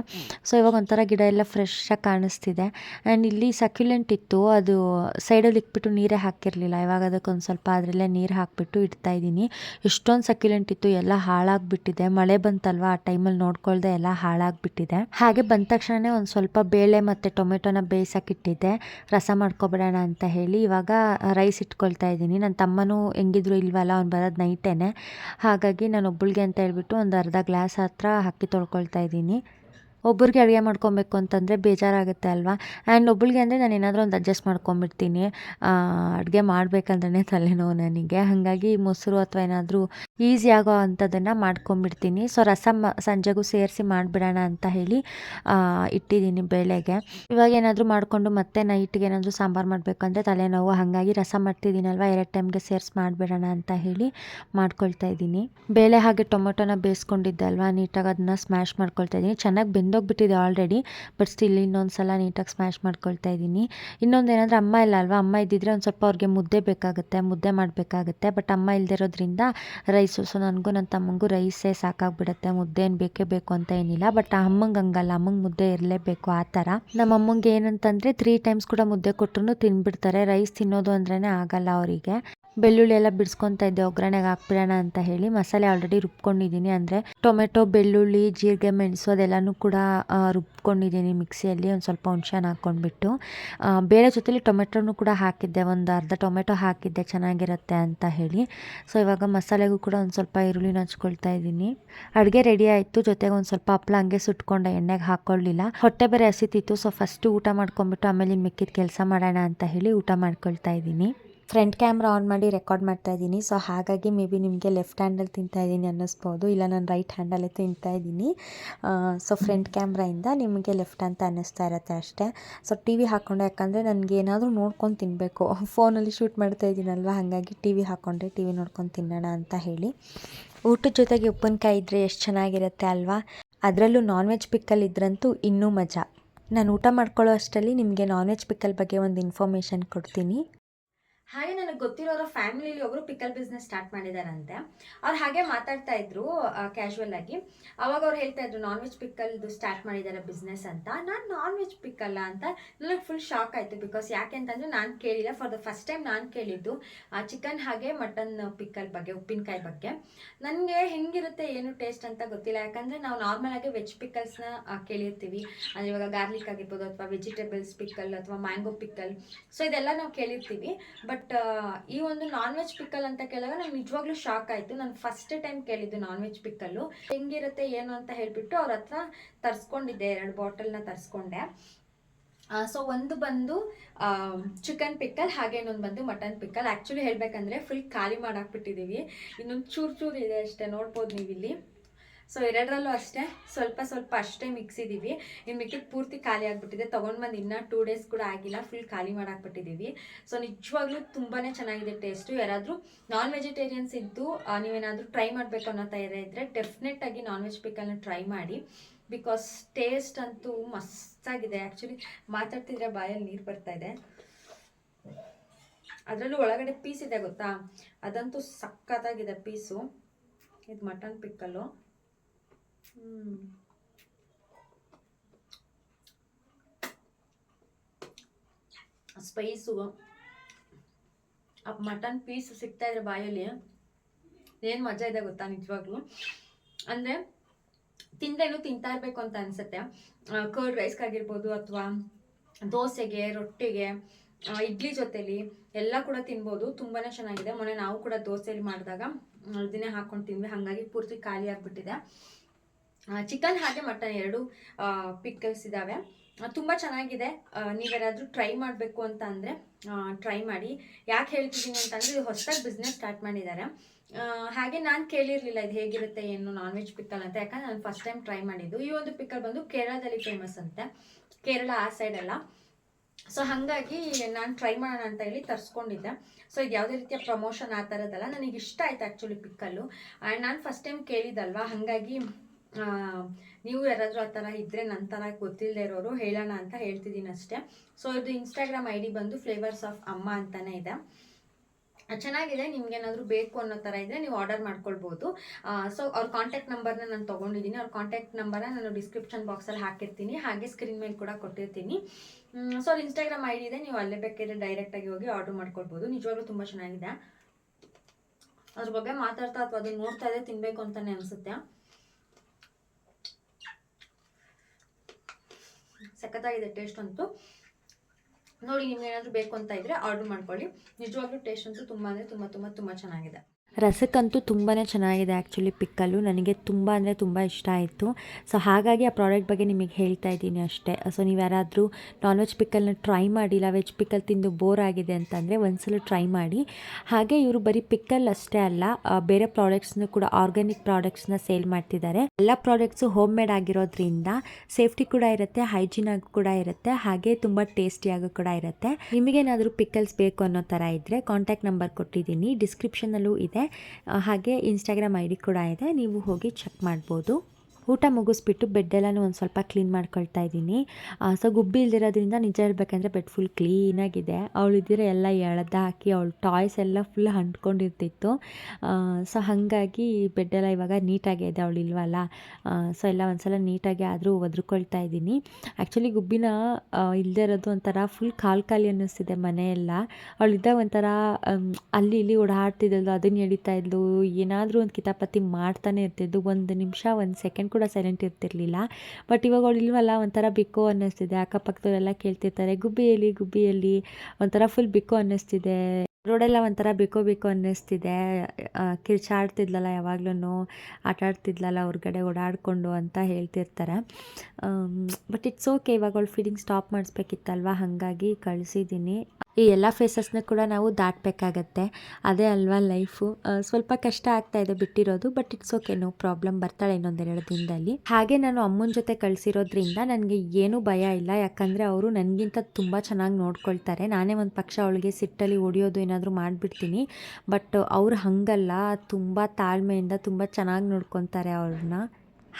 ಸೊ ಇವಾಗ ಒಂಥರ ಗಿಡ ಎಲ್ಲ ಫ್ರೆಶ್ ಆಗಿ ಕಾಣಿಸ್ತಿದೆ. ಆ್ಯಂಡ್ ಇಲ್ಲಿ ಸಕ್ಯುಲೆಂಟ್ ಇತ್ತು. ಅದು ಸೈಡಲ್ಲಿ ಇಕ್ಬಿಟ್ಟು ನೀರೇ ಹಾಕಿರಲಿಲ್ಲ. ಇವಾಗ ಅದಕ್ಕೊಂದು ಸ್ವಲ್ಪ ಅದರಲ್ಲೇ ನೀರು ಹಾಕಿಬಿಟ್ಟು ಇಡ್ತಾ ಇದ್ದೀನಿ. ಎಷ್ಟೊಂದು ಸಕ್ಯುಲೆಂಟ್ ಇತ್ತು, ಎಲ್ಲ ಹಾಳಾಗ್ಬಿಟ್ಟಿದೆ. ಮಳೆ ಬಂತಲ್ವ ಆ ಟೈಮಲ್ಲಿ ನೋಡ್ಕೊಳ್ದೆ ಎಲ್ಲ ಹಾಳಾಗ್ಬಿಟ್ಟಿದೆ. ಹಾಗೆ ಬಂದ ತಕ್ಷಣವೇ ಒಂದು ಸ್ವಲ್ಪ ಬೇಳೆ ಮತ್ತು ಟೊಮೆಟೊನ ಬೇಯಿಸೋಕ್ಕಿಟ್ಟಿದ್ದೆ. ರಸ ಮಾಡ್ಕೊಬಿಡೋಣ ಅಂತ ಹೇಳಿ ಇವಾಗ ರೈಸ್ ಇಟ್ಕೊಳ್ತಾ ಇದ್ದೀನಿ. ನನ್ನ ತಮ್ಮನೂ ಹೆಂಗಿದ್ರು ಇಲ್ವಲ್ಲ, ಅವ್ನು ಬರೋದು ನೈಟೇನೆ. ಹಾಗಾಗಿ ನಾನು ಒಬ್ಬಳಿಗೆ ಅಂತ ಹೇಳ್ಬಿಟ್ಟು ಒಂದು ಅರ್ಧ ಗ್ಲಾಸ್ ಹತ್ರ ಹಾಕಿ ತೊಳ್ಕೊಳ್ತಾ ಇದ್ದೀನಿ. ಒಬ್ಬರಿಗೆ ಅಡುಗೆ ಮಾಡ್ಕೊಬೇಕು ಅಂತಂದರೆ ಬೇಜಾರಾಗುತ್ತೆ ಅಲ್ವಾ? ಆ್ಯಂಡ್ ಒಬ್ಬಳಿಗೆ ಅಂದರೆ ನಾನು ಏನಾದರೂ ಒಂದು ಅಡ್ಜಸ್ಟ್ ಮಾಡ್ಕೊಂಬಿಡ್ತೀನಿ. ಅಡುಗೆ ಮಾಡಬೇಕಂದ್ರೆ ತಲೆನೋವು ನನಗೆ. ಹಾಗಾಗಿ ಮೊಸರು ಅಥವಾ ಏನಾದರೂ ಈಸಿ ಆಗೋ ಅಂಥದ್ದನ್ನು ಮಾಡ್ಕೊಂಬಿಡ್ತೀನಿ. ಸೊ ರಸಮ್ ಸಂಜೆಗೂ ಸೇರಿಸಿ ಮಾಡಿಬಿಡೋಣ ಅಂತ ಹೇಳಿ ಇಟ್ಟಿದ್ದೀನಿ ಬೆಳೆಗೆ. ಇವಾಗ ಏನಾದರೂ ಮಾಡಿಕೊಂಡು ಮತ್ತೆ ನೈಟ್ಗೆ ಏನಾದರೂ ಸಾಂಬಾರು ಮಾಡಬೇಕಂದ್ರೆ ತಲೆನೋವು. ಹಾಗಾಗಿ ರಸ ಮಾಡ್ತಿದ್ದೀನಲ್ವ? ಎರಡು ಟೈಮ್ಗೆ ಸೇರಿಸಿ ಮಾಡಿಬಿಡೋಣ ಅಂತ ಹೇಳಿ ಮಾಡ್ಕೊಳ್ತಾ ಇದ್ದೀನಿ. ಬೇಳೆ ಹಾಗೆ ಟೊಮೊಟೊನ ಬೇಯಿಸ್ಕೊಂಡಿದ್ದೆ ಅಲ್ವಾ? ನೀಟಾಗಿ ಅದನ್ನ ಸ್ಮ್ಯಾಶ್ ಮಾಡ್ಕೊಳ್ತಾ ಇದ್ದೀನಿ. ಚೆನ್ನಾಗಿ ಬೆಂದು ಬೆಂದೋಗ್ಬಿಟ್ಟಿದೆ ಆಲ್ರೆಡಿ ಬಟ್ ಸ್ಟಿಲ್ ಇನ್ನೊಂದು ಸಲ ನೀಟಾಗಿ ಸ್ಮ್ಯಾಶ್ ಮಾಡ್ಕೊಳ್ತಾ ಇದ್ದೀನಿ. ಇನ್ನೊಂದು ಏನಂದರೆ ಅಮ್ಮ ಇಲ್ಲ ಅಲ್ವಾ? ಅಮ್ಮ ಇದ್ದಿದ್ರೆ ಒಂದು ಸ್ವಲ್ಪ ಅವ್ರಿಗೆ ಮುದ್ದೆ ಬೇಕಾಗುತ್ತೆ, ಮುದ್ದೆ ಮಾಡಬೇಕಾಗುತ್ತೆ ಬಟ್ ಅಮ್ಮ ಇಲ್ಲದಿರೋದ್ರಿಂದ ರೈಸು ಸೊ ನನಗೂ ನನ್ನ ತಮ್ಮಂಗೂ ರೈಸೇ ಸಾಕಾಗ್ಬಿಡುತ್ತೆ ಮುದ್ದೆ ಏನು ಬೇಕೇ ಬೇಕು ಅಂತ ಏನಿಲ್ಲ ಬಟ್ ಆ ಅಮ್ಮಂಗೆ ಹಂಗಲ್ಲ, ಅಮ್ಮಂಗೆ ಮುದ್ದೆ ಇರಲೇಬೇಕು ಆ ಥರ. ನಮ್ಮ ಅಮ್ಮಂಗೆ ಏನಂತಂದರೆ ತ್ರೀ ಟೈಮ್ಸ್ ಕೂಡ ಮುದ್ದೆ ಕೊಟ್ಟರು ತಿಂದ್ಬಿಡ್ತಾರೆ ರೈಸ್ ತಿನ್ನೋದು ಅಂದ್ರೇ ಆಗಲ್ಲ ಅವರಿಗೆ. ಬೆಳ್ಳುಳ್ಳಿ ಎಲ್ಲ ಬಿಡಿಸ್ಕೊತಾ ಇದ್ದೆ, ಒಗ್ಗರಣೆಗೆ ಹಾಕ್ಬಿಡೋಣ ಅಂತ ಹೇಳಿ. ಮಸಾಲೆ ಆಲ್ರೆಡಿ ರುಬ್ಕೊಂಡಿದ್ದೀನಿ. ಅಂದರೆ ಟೊಮೆಟೊ, ಬೆಳ್ಳುಳ್ಳಿ, ಜೀರಿಗೆ, ಮೆಣಸು ಅದೆಲ್ಲನೂ ಕೂಡ ರುಬ್ಕೊಂಡಿದ್ದೀನಿ ಮಿಕ್ಸಿಯಲ್ಲಿ ಒಂದು ಸ್ವಲ್ಪ ಹುಣ್ಸೆಹಣ್ಣು ಹಾಕ್ಕೊಂಡ್ಬಿಟ್ಟು. ಬೇರೆ ಜೊತೆಲಿ ಟೊಮೆಟೊನೂ ಕೂಡ ಹಾಕಿದ್ದೆ. ಒಂದು ಅರ್ಧ ಟೊಮೆಟೊ ಹಾಕಿದ್ದೆ. ಚೆನ್ನಾಗಿರುತ್ತೆ ಅಂತ ಹೇಳಿ. ಸೊ ಇವಾಗ ಮಸಾಲೆಗೂ ಕೂಡ ಒಂದು ಸ್ವಲ್ಪ ಈರುಳ್ಳಿ ಹಚ್ಕೊಳ್ತಾ ಇದ್ದೀನಿ. ಅಡುಗೆ ರೆಡಿ ಆಯಿತು. ಜೊತೆಗೆ ಒಂದು ಸ್ವಲ್ಪ ಹಪ್ಪಳ ಹಂಗೆ ಸುಟ್ಕೊಂಡೆ. ಎಣ್ಣೆಗೆ ಹಾಕ್ಕೊಳ್ಳಿಲ್ಲ ಹೊಟ್ಟೆ ಬೇರೆ ಹಸಿತಿತ್ತು. ಸೊ ಫಸ್ಟು ಊಟ ಮಾಡ್ಕೊಂಬಿಟ್ಟು ಆಮೇಲೆ ಮಿಕ್ಕಿದ ಕೆಲಸ ಮಾಡೋಣ ಅಂತ ಹೇಳಿ ಊಟ ಮಾಡ್ಕೊಳ್ತಾ ಇದ್ದೀನಿ. ಫ್ರಂಟ್ ಕ್ಯಾಮ್ರಾ ಆನ್ ಮಾಡಿ ರೆಕಾರ್ಡ್ ಮಾಡ್ತಾ ಇದ್ದೀನಿ. ಸೊ ಹಾಗಾಗಿ ಮೇ ಬಿ ನಿಮಗೆ ಲೆಫ್ಟ್ ಹ್ಯಾಂಡಲ್ಲಿ ತಿಂತಾ ಇದ್ದೀನಿ ಅನ್ನಿಸ್ಬೋದು. ಇಲ್ಲ, ನಾನು ರೈಟ್ ಹ್ಯಾಂಡಲ್ಲೇ ತಿಂತಾ ಇದ್ದೀನಿ. ಸೊ ಫ್ರಂಟ್ ಕ್ಯಾಮ್ರಾಯಿಂದ ನಿಮಗೆ ಲೆಫ್ಟ್ ಅಂತ ಅನ್ನಿಸ್ತಾ ಇರುತ್ತೆ ಅಷ್ಟೇ. ಸೊ ಟಿ ವಿ ಹಾಕ್ಕೊಂಡೆ ಯಾಕಂದರೆ ನನಗೆ ಏನಾದರೂ ನೋಡ್ಕೊಂಡು ತಿನ್ನಬೇಕು ಫೋನಲ್ಲಿ ಶೂಟ್ ಮಾಡ್ತಾ ಇದ್ದೀನಲ್ವ? ಹಾಗಾಗಿ ಟಿ ವಿ ಹಾಕ್ಕೊಂಡ್ರೆ ಟಿ ವಿ ನೋಡ್ಕೊಂಡು ತಿನ್ನೋಣ ಅಂತ ಹೇಳಿ. ಊಟದ ಜೊತೆಗೆ ಉಪ್ಪಿನಕಾಯಿ ಇದ್ದರೆ ಎಷ್ಟು ಚೆನ್ನಾಗಿರುತ್ತೆ ಅಲ್ವಾ? ಅದರಲ್ಲೂ ನಾನ್ ವೆಜ್ ಪಿಕ್ಕಲ್ ಇದ್ರಂತೂ ಇನ್ನೂ ಮಜಾ. ನಾನು ಊಟ ಮಾಡ್ಕೊಳ್ಳೋ ಅಷ್ಟರಲ್ಲಿ ನಿಮಗೆ ನಾನ್ ವೆಜ್ ಪಿಕ್ಕಲ್ ಬಗ್ಗೆ ಒಂದು ಇನ್ಫಾರ್ಮೇಷನ್ ಕೊಡ್ತೀನಿ. ಹಾಗೆ ನನಗೆ ಗೊತ್ತಿರೋರ ಫ್ಯಾಮಿಲಿಲಿ ಒಬ್ರು ಪಿಕಲ್ ಬಿಸ್ನೆಸ್ ಸ್ಟಾರ್ಟ್ ಮಾಡಿದಾರಂತೆ. ಅವ್ರು ಹಾಗೆ ಮಾತಾಡ್ತಾ ಇದ್ರು ಕ್ಯಾಶುವಲ್ ಆಗಿ. ಅವಾಗ ಅವ್ರು ಹೇಳ್ತಾ ಇದ್ರು ನಾನ್ ವೆಜ್ ಪಿಕ್ಕಲ್ದು ಸ್ಟಾರ್ಟ್ ಮಾಡಿದ್ದಾರೆ ಬಿಸ್ನೆಸ್ ಅಂತ. ನಾನು ನಾನ್ ವೆಜ್ ಪಿಕ್ಕಲ್ಲ ಅಂತ ನನಗೆ ಫುಲ್ ಶಾಕ್ ಆಯಿತು ಬಿಕಾಸ್ ಯಾಕೆ ಅಂತಂದ್ರೆ ನಾನು ಕೇಳಿಲ್ಲ. ಫಾರ್ ದ ಫಸ್ಟ್ ಟೈಮ್ ನಾನು ಕೇಳಿದ್ದು ಚಿಕನ್ ಹಾಗೆ ಮಟನ್ ಪಿಕ್ಕಲ್ ಬಗ್ಗೆ, ಉಪ್ಪಿನಕಾಯಿ ಬಗ್ಗೆ. ನನಗೆ ಹೆಂಗಿರುತ್ತೆ, ಏನು ಟೇಸ್ಟ್ ಅಂತ ಗೊತ್ತಿಲ್ಲ. ಯಾಕಂದರೆ ನಾವು ನಾರ್ಮಲ್ ಆಗಿ ವೆಜ್ ಪಿಕ್ಕಲ್ಸ್ನ ಕೇಳಿರ್ತೀವಿ. ಅಂದರೆ ಇವಾಗ ಗಾರ್ಲಿಕ್ ಆಗಿರ್ಬೋದು ಅಥವಾ ವೆಜಿಟೇಬಲ್ಸ್ ಪಿಕ್ಕಲ್ ಅಥವಾ ಮ್ಯಾಂಗೋ ಪಿಕ್ಕಲ್ ಸೊ ಇದೆಲ್ಲ ನಾವು ಕೇಳಿರ್ತೀವಿ. ಬಟ್ ಈ ಒಂದು ನಾನ್ ವೆಜ್ ಪಿಕ್ಕಲ್ ಅಂತ ಕೇಳಿದಾಗ ನಂಗೆ ನಿಜವಾಗ್ಲೂ ಶಾಕ್ ಆಯಿತು. ನಾನು ಫಸ್ಟ್ ಟೈಮ್ ಕೇಳಿದ್ದು ನಾನ್ ವೆಜ್ ಪಿಕ್ಕಲ್ಲು ಹೆಂಗಿರುತ್ತೆ, ಏನು ಅಂತ ಹೇಳ್ಬಿಟ್ಟು ಅವ್ರ ಹತ್ರ ತರಿಸ್ಕೊಂಡಿದ್ದೆ, ಎರಡು ಬಾಟಲ್ನ ತರಿಸ್ಕೊಂಡೆ. ಸೊ ಒಂದು ಬಂದು ಚಿಕನ್ ಪಿಕ್ಕಲ್ ಹಾಗೆ ಇನ್ನೊಂದು ಬಂದು ಮಟನ್ ಪಿಕ್ಕಲ್ ಆ್ಯಕ್ಚುಲಿ ಹೇಳಬೇಕಂದ್ರೆ ಫುಲ್ ಖಾಲಿ ಮಾಡಾಕ್ಬಿಟ್ಟಿದ್ದೀವಿ ಇನ್ನೊಂದು ಚೂರು ಚೂರು ಇದೆ ಅಷ್ಟೇ, ನೋಡ್ಬೋದು ನೀವು ಇಲ್ಲಿ ಸೊ ಎರಡರಲ್ಲೂ ಅಷ್ಟೇ, ಸ್ವಲ್ಪ ಸ್ವಲ್ಪ ಅಷ್ಟೇ ಮಿಕ್ಸಿದ್ದೀವಿ ಇನ್ನು ಮಿಕ್ಕಿದ ಪೂರ್ತಿ ಖಾಲಿ ಆಗಿಬಿಟ್ಟಿದೆ. ತೊಗೊಂಡು ಬಂದು ಇನ್ನೂ ಟೂ ಡೇಸ್ ಕೂಡ ಆಗಿಲ್ಲ. ಫುಲ್ ಖಾಲಿ ಮಾಡಾಕ್ಬಿಟ್ಟಿದ್ದೀವಿ. ಸೊ ನಿಜವಾಗ್ಲೂ ತುಂಬಾ ಚೆನ್ನಾಗಿದೆ ಟೇಸ್ಟು ಯಾರಾದರೂ ನಾನ್ ವೆಜಿಟೇರಿಯನ್ಸ್ ಇದ್ದು ನೀವೇನಾದರೂ ಟ್ರೈ ಮಾಡಬೇಕು ಅನ್ನೋ ಥರ ಇದ್ದರೆ ಡೆಫಿನೆಟಾಗಿ ನಾನ್ ವೆಜ್ ಪಿಕಲ್ನ ಟ್ರೈ ಮಾಡಿ. ಬಿಕಾಸ್ ಟೇಸ್ಟ್ ಅಂತೂ ಮಸ್ತಾಗಿದೆ. ಆ್ಯಕ್ಚುಲಿ ಮಾತಾಡ್ತಿದ್ರೆ ಬಾಯಲ್ಲಿ ನೀರು ಬರ್ತಾ ಇದೆ. ಅದರಲ್ಲೂ ಒಳಗಡೆ ಪೀಸ್ ಇದೆ, ಗೊತ್ತಾ? ಅದಂತೂ ಸಕ್ಕತ್ತಾಗಿದೆ ಪೀಸು ಇದು ಮಟನ್ ಪಿಕ್ಕಲ್ಲು ಸ್ಪೈಸು ಆ ಮಟನ್ ಪೀಸ್ ಸಿಗ್ತಾ ಇದ್ರೆ ಬಾಯಲ್ಲಿ. ಏನು ಮಜಾ ಇದೆ ಗೊತ್ತಾ ನಿಜವಾಗ್ಲೂ? ಅಂದರೆ ತಿಂದೇನು ತಿಂತಾ ಇರಬೇಕು ಅಂತ ಅನಿಸುತ್ತೆ. ಕರ್ಡ್ ರೈಸ್ಗಾಗಿರ್ಬೋದು ಅಥವಾ ದೋಸೆಗೆ, ರೊಟ್ಟಿಗೆ ಇಡ್ಲಿ ಜೊತೆಲಿ ಎಲ್ಲ ಕೂಡ ತಿನ್ಬೋದು. ತುಂಬಾ ಚೆನ್ನಾಗಿದೆ. ಮೊನ್ನೆ ನಾವು ಕೂಡ ದೋಸೆಲಿ ಮಾಡಿದಾಗ ಇದನ್ನೇ ಹಾಕೊಂಡು ತಿಂದ್ವಿ. ಹಾಗಾಗಿ ಪೂರ್ತಿ ಖಾಲಿ ಆಗಿಬಿಟ್ಟಿದೆ. ಚಿಕನ್ ಹಾಗೆ ಮಟನ್ ಎರಡು ಪಿಕ್ಕಲ್ಸ್ ಇದ್ದಾವೆ ತುಂಬ ಚೆನ್ನಾಗಿದೆ. ನೀವು ನೀವೇನಾದ್ರೂ ಟ್ರೈ ಮಾಡಬೇಕು ಅಂತ ಅಂದರೆ ಟ್ರೈ ಮಾಡಿ. ಯಾಕೆ ಹೇಳ್ತಿದ್ದೀನಿ ಅಂತಂದರೆ ಇದು ಹೊಸದಾಗಿ ಬಿಸ್ನೆಸ್ ಸ್ಟಾರ್ಟ್ ಮಾಡಿದ್ದಾರೆ. ಹಾಗೆ ನಾನು ಕೇಳಿರಲಿಲ್ಲ ಇದು ಹೇಗಿರುತ್ತೆ, ಏನು ನಾನ್ ವೆಜ್ ಪಿಕಲ್ ಅಂತ. ಯಾಕಂದ್ರೆ ನಾನು ಫಸ್ಟ್ ಟೈಮ್ ಟ್ರೈ ಮಾಡಿದ್ದು. ಈ ಒಂದು ಪಿಕಲ್ ಬಂದು ಕೇರಳದಲ್ಲಿ ಫೇಮಸ್ ಅಂತೆ. ಕೇರಳ ಆ ಸೈಡೆಲ್ಲ ಸೊ ಹಾಗಾಗಿ ನಾನು ಟ್ರೈ ಮಾಡೋಣ ಅಂತ ಹೇಳಿ ತರಿಸ್ಕೊಂಡಿದ್ದೆ. ಸೊ ಇದು ಯಾವುದೇ ರೀತಿಯ ಪ್ರಮೋಷನ್ ಆ ಥರದ್ದಲ್ಲ ನನಗೆ ಇಷ್ಟ ಆಯ್ತು ಆ್ಯಕ್ಚುಲಿ ಪಿಕ್ಕಲ್ಲು ಆ್ಯಂಡ್ ನಾನು ಫಸ್ಟ್ ಟೈಮ್ ಕೇಳಿದಲ್ವಾ ಹಾಗಾಗಿ ನೀವು ಯಾರಾದರೂ ಆ ಥರ ಇದ್ದರೆ ನನ್ನ ಥರ ಗೊತ್ತಿಲ್ಲದೆ ಇರೋರು ಹೇಳೋಣ ಅಂತ ಹೇಳ್ತಿದ್ದೀನಿ ಅಷ್ಟೇ. ಸೊ ಇದು ಇನ್ಸ್ಟಾಗ್ರಾಮ್ ಐ ಡಿ ಬಂದು ಫ್ಲೇವರ್ಸ್ ಆಫ್ ಅಮ್ಮ ಅಂತಲೇ ಇದೆ. ಚೆನ್ನಾಗಿದೆ ನಿಮ್ಗೇನಾದರೂ ಬೇಕು ಅನ್ನೋ ಥರ ಇದ್ದರೆ ನೀವು ಆರ್ಡರ್ ಮಾಡ್ಕೊಳ್ಬೋದು. ಸೊ ಅವ್ರ ಕಾಂಟ್ಯಾಕ್ಟ್ ನಂಬರ್ನ ನಾನು ತೊಗೊಂಡಿದ್ದೀನಿ ಅವ್ರ ಕಾಂಟ್ಯಾಕ್ಟ್ ನಂಬರ್ನ ನಾನು ಡಿಸ್ಕ್ರಿಪ್ಷನ್ ಬಾಕ್ಸಲ್ಲಿ ಹಾಕಿರ್ತೀನಿ. ಹಾಗೆ ಸ್ಕ್ರೀನ್ ಮೇಲೆ ಕೂಡ ಕೊಟ್ಟಿರ್ತೀನಿ. ಸೊ ಅವ್ರ ಇನ್ಸ್ಟಾಗ್ರಾಮ್ ಐ ಡಿ ಇದೆ. ನೀವು ಅಲ್ಲೇ ಬೇಕಿದ್ರೆ ಡೈರೆಕ್ಟಾಗಿ ಹೋಗಿ ಆರ್ಡರ್ ಮಾಡ್ಕೊಳ್ಬೋದು. ನಿಜವಾಗ್ಲೂ ತುಂಬ ಚೆನ್ನಾಗಿದೆ. ಅದ್ರ ಬಗ್ಗೆ ಮಾತಾಡ್ತಾ ಅಥವಾ ಅದನ್ನು ನೋಡ್ತಾ ಇದೆ ತಿನ್ನಬೇಕು ಅಂತಲೇ ಅನಿಸುತ್ತೆ. ಸಖತ್ತಾಗಿದೆ ಟೇಸ್ಟ್ ಅಂತೂ. ನೋಡಿ ನಿಮ್ಗೆ ಏನಾದರೂ ಬೇಕು ಅಂತ ಇದ್ರೆ ಆರ್ಡರ್ ಮಾಡ್ಕೊಳ್ಳಿ. ನಿಜವಾಗ್ಲೂ ಟೇಸ್ಟ್ ಅಂತೂ ತುಂಬ ಅಂದರೆ ತುಂಬ ತುಂಬ ತುಂಬ ಚೆನ್ನಾಗಿದೆ. ರಸಕ್ಕಂತೂ ತುಂಬಾ ಚೆನ್ನಾಗಿದೆ ಆ್ಯಕ್ಚುಲಿ ಪಿಕ್ಕಲ್ಲು ನನಗೆ ತುಂಬ ಅಂದರೆ ತುಂಬ ಇಷ್ಟ ಆಯಿತು. ಸೊ ಹಾಗಾಗಿ ಆ ಪ್ರಾಡಕ್ಟ್ ಬಗ್ಗೆ ನಿಮಗೆ ಹೇಳ್ತಾ ಇದ್ದೀನಿ ಅಷ್ಟೇ. ಸೊ ನೀವು ಯಾರಾದರೂ ನಾನ್ ವೆಜ್ ಪಿಕ್ಕಲ್ನ ಟ್ರೈ ಮಾಡಿಲ್ಲ ವೆಜ್ ಪಿಕ್ಕಲ್ ತಿಂದು ಬೋರ್ ಆಗಿದೆ ಅಂತಂದರೆ ಒಂದ್ಸಲ ಟ್ರೈ ಮಾಡಿ. ಹಾಗೆ ಇವರು ಬರೀ ಪಿಕ್ಕಲ್ ಅಷ್ಟೇ ಅಲ್ಲ ಬೇರೆ ಪ್ರಾಡಕ್ಟ್ಸ್ನು ಕೂಡ ಆರ್ಗ್ಯಾನಿಕ್ ಪ್ರಾಡಕ್ಟ್ಸ್ನ ಸೇಲ್ ಮಾಡ್ತಿದ್ದಾರೆ. ಎಲ್ಲ ಪ್ರಾಡಕ್ಟ್ಸು ಹೋಮ್ ಮೇಡ್ ಆಗಿರೋದ್ರಿಂದ ಸೇಫ್ಟಿ ಕೂಡ ಇರುತ್ತೆ ಹೈಜೀನ್ ಆಗಿ ಕೂಡ ಇರುತ್ತೆ, ಹಾಗೆ ತುಂಬ ಟೇಸ್ಟಿಯಾಗೂ ಕೂಡ ಇರುತ್ತೆ. ನಿಮಗೇನಾದರೂ ಪಿಕ್ಕಲ್ಸ್ ಬೇಕು ಅನ್ನೋ ಥರ ಇದ್ದರೆ ಕಾಂಟ್ಯಾಕ್ಟ್ ನಂಬರ್ ಕೊಟ್ಟಿದ್ದೀನಿ. ಡಿಸ್ಕ್ರಿಪ್ಷನಲ್ಲೂ ಇದೆ. ಹಾಗೆ ಇನ್ಸ್ಟಾಗ್ರಾಮ್ ಐ ಡಿ ಕೂಡ ಇದೆ. ನೀವು ಹೋಗಿ ಚೆಕ್ ಮಾಡ್ಬೋದು. ಊಟ ಮುಗಿಸ್ಬಿಟ್ಟು ಬೆಡ್ಡೆಲ್ಲನೂ ಒಂದು ಸ್ವಲ್ಪ ಕ್ಲೀನ್ ಮಾಡ್ಕೊಳ್ತಾ ಇದ್ದೀನಿ. ಸೊ ಗುಬ್ಬಿ ಇಲ್ದಿರೋದ್ರಿಂದ ನಿಜ ಹೇಳ್ಬೇಕಂದ್ರೆ ಬೆಡ್ ಫುಲ್ ಕ್ಲೀನಾಗಿದೆ ಅವಳು ಇದ್ದಿರೋ ಎಲ್ಲ ಎಳ್ದು ಹಾಕಿ ಅವಳು ಟಾಯ್ಸ್ ಎಲ್ಲ ಫುಲ್ ಅಂಟ್ಕೊಂಡಿರ್ತಿತ್ತು. ಸೊ ಹಾಗಾಗಿ ಬೆಡ್ಡೆಲ್ಲ ಇವಾಗ ನೀಟಾಗೇ ಇದೆ, ಅವಳು ಇಲ್ವಲ್ಲ ಸೊ ಎಲ್ಲ ಒಂದ್ಸಲ ನೀಟಾಗಿ ಆದರೂ ಒದ್ರುಕೊಳ್ತಾ ಇದ್ದೀನಿ. ಆ್ಯಕ್ಚುಲಿ ಗುಬ್ಬಿನ ಇಲ್ಲದೆ ಇರೋದು ಒಂಥರ ಫುಲ್ ಕಾಲು ಖಾಲಿ ಅನ್ನಿಸ್ತಿದೆ ಮನೆಯೆಲ್ಲ. ಅವಳಿದ್ದಾಗ ಒಂಥರ ಅಲ್ಲಿ ಇಲ್ಲಿ ಓಡಾಡ್ತಿದ್ದಳು, ಅದನ್ನು ಎಳಿತಾ ಇದ್ಲು ಏನಾದರೂ ಒಂದು ಕಿತಾಪತಿ ಮಾಡ್ತಾನೆ ಇರ್ತಿದ್ದು ಒಂದು ನಿಮಿಷ, ಒಂದು ಸೆಕೆಂಡ್ ಕೂಡ ಸೈಲೆಂಟ್ ಇರ್ತಿರ್ಲಿಲ್ಲ. ಬಟ್ ಇವಾಗ ಅವಳು ಇಲ್ವಲ್ಲ, ಒಂಥರ ಬಿಕ್ಕೋ ಅನ್ನಿಸ್ತಿದೆ. ಅಕ್ಕಪಕ್ಕದವರೆಲ್ಲ ಕೇಳ್ತಿರ್ತಾರೆ, ಗುಬ್ಬಿಯಲ್ಲಿ ಗುಬ್ಬಿಯಲ್ಲಿ ಒಂಥರ ಫುಲ್ ಬಿಕ್ಕೋ ಅನ್ನಿಸ್ತಿದೆ. ರೋಡೆಲ್ಲ ಒಂಥರ ಬೇಕೋ ಬೇಕೋ ಅನ್ನಿಸ್ತಿದೆ. ಕಿರ್ಚಾಡ್ತಿದ್ಲಲ್ಲ ಯಾವಾಗ್ಲೂ ಆಟ ಆಡ್ತಿದ್ಲಲ್ಲ ಹೊರ್ಗಡೆ ಓಡಾಡಿಕೊಂಡು ಅಂತ ಹೇಳ್ತಿರ್ತಾರೆ. ಬಟ್ ಇಟ್ಸ್ ಓಕೆ ಇವಾಗ ಅವಳು ಫೀಡಿಂಗ್ ಸ್ಟಾಪ್ ಮಾಡಿಸ್ಬೇಕಿತ್ತಲ್ವ? ಹಾಗಾಗಿ ಕಳಿಸಿದ್ದೀನಿ ಈ ಎಲ್ಲ ಫೇಸಸ್ನ ಕೂಡ ನಾವು ದಾಟಬೇಕಾಗತ್ತೆ. ಅದೇ ಅಲ್ವಾ ಲೈಫು ಸ್ವಲ್ಪ ಕಷ್ಟ ಆಗ್ತಾ ಇದೆ ಬಿಟ್ಟಿರೋದು but it's okay no problem ಬರ್ತಾಳೆ ಇನ್ನೊಂದೆರಡು ದಿನದಲ್ಲಿ. ಹಾಗೆ ನಾನು ಅಮ್ಮನ ಜೊತೆ ಕಳಿಸಿರೋದ್ರಿಂದ ನನಗೆ ಏನೂ ಭಯ ಇಲ್ಲ. ಯಾಕಂದರೆ ಅವರು ನನಗಿಂತ ತುಂಬ ಚೆನ್ನಾಗಿ ನೋಡ್ಕೊಳ್ತಾರೆ. ನಾನೇ ಒಂದು ಪಕ್ಷ ಅವಳಿಗೆ ಸಿಟ್ಟಲ್ಲಿ ಹೊಡಿಯೋದು ಏನಾದರೂ ಮಾಡಿಬಿಡ್ತೀನಿ. ಬಟ್ ಅವ್ರು ಹಾಗಲ್ಲ. ತುಂಬ ತಾಳ್ಮೆಯಿಂದ ತುಂಬ ಚೆನ್ನಾಗಿ ನೋಡ್ಕೊತಾರೆ ಅವ್ರನ್ನ.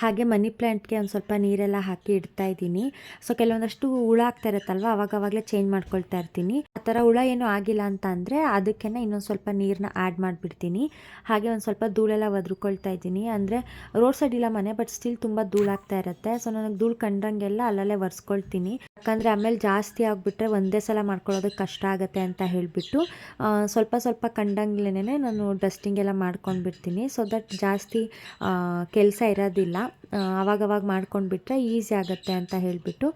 ಹಾಗೆ ಮನಿ ಪ್ಲ್ಯಾಂಟ್ಗೆ ಒಂದು ಸ್ವಲ್ಪ ನೀರೆಲ್ಲ ಹಾಕಿ ಇಡ್ತಾ ಇದ್ದೀನಿ. ಸೊ ಕೆಲವೊಂದಷ್ಟು ಹುಳ ಆಗ್ತಾ ಇರುತ್ತಲ್ವ? ಅವಾಗವಾಗಲೇ ಚೇಂಜ್ ಮಾಡ್ಕೊಳ್ತಾ ಇರ್ತೀನಿ. ಆ ಥರ ಹುಳ ಏನು ಆಗಿಲ್ಲ ಅಂತ ಅಂದರೆ ಅದಕ್ಕೆ ಇನ್ನೊಂದು ಸ್ವಲ್ಪ ನೀರನ್ನ ಆ್ಯಡ್ ಮಾಡಿಬಿಡ್ತೀನಿ. ಹಾಗೆ ಒಂದು ಸ್ವಲ್ಪ ಧೂಳೆಲ್ಲ ಒದ್ರುಕೊಳ್ತಾ ಇದ್ದೀನಿ. ಅಂದರೆ ರೋಡ್ ಸೈಡ್ ಇಲ್ಲ ಮನೆ ಬಟ್ ಸ್ಟಿಲ್ ತುಂಬ ಧೂಳಾಗ್ತಾ ಇರುತ್ತೆ. ಸೊ ನನಗೆ ಧೂಳು ಕಂಡಂಗೆಲ್ಲ ಅಲ್ಲಲ್ಲೇ ಒರೆಸ್ಕೊಳ್ತೀನಿ. ಯಾಕಂದರೆ ಆಮೇಲೆ ಜಾಸ್ತಿ ಆಗಿಬಿಟ್ರೆ ಒಂದೇ ಸಲ ಮಾಡ್ಕೊಳ್ಳೋದಕ್ಕೆ ಕಷ್ಟ ಆಗುತ್ತೆ ಅಂತ ಹೇಳಿಬಿಟ್ಟು ಸ್ವಲ್ಪ ಸ್ವಲ್ಪ ಕಂಡಂಗ್ಲೇ ನಾನು ಡಸ್ಟಿಂಗ್ ಎಲ್ಲ ಮಾಡ್ಕೊಂಡ್ಬಿಡ್ತೀನಿ. ಸೊ ದಟ್ ಜಾಸ್ತಿ ಕೆಲಸ ಇರೋದಿಲ್ಲ. ಆ, ಅವಾಗವಾಗ ಮಾಡ್ಕೊಂಡು ಬಿಟ್ಟರೆ ಈಸಿ ಆಗುತ್ತೆ ಅಂತ ಹೇಳಿಬಿಟ್ಟು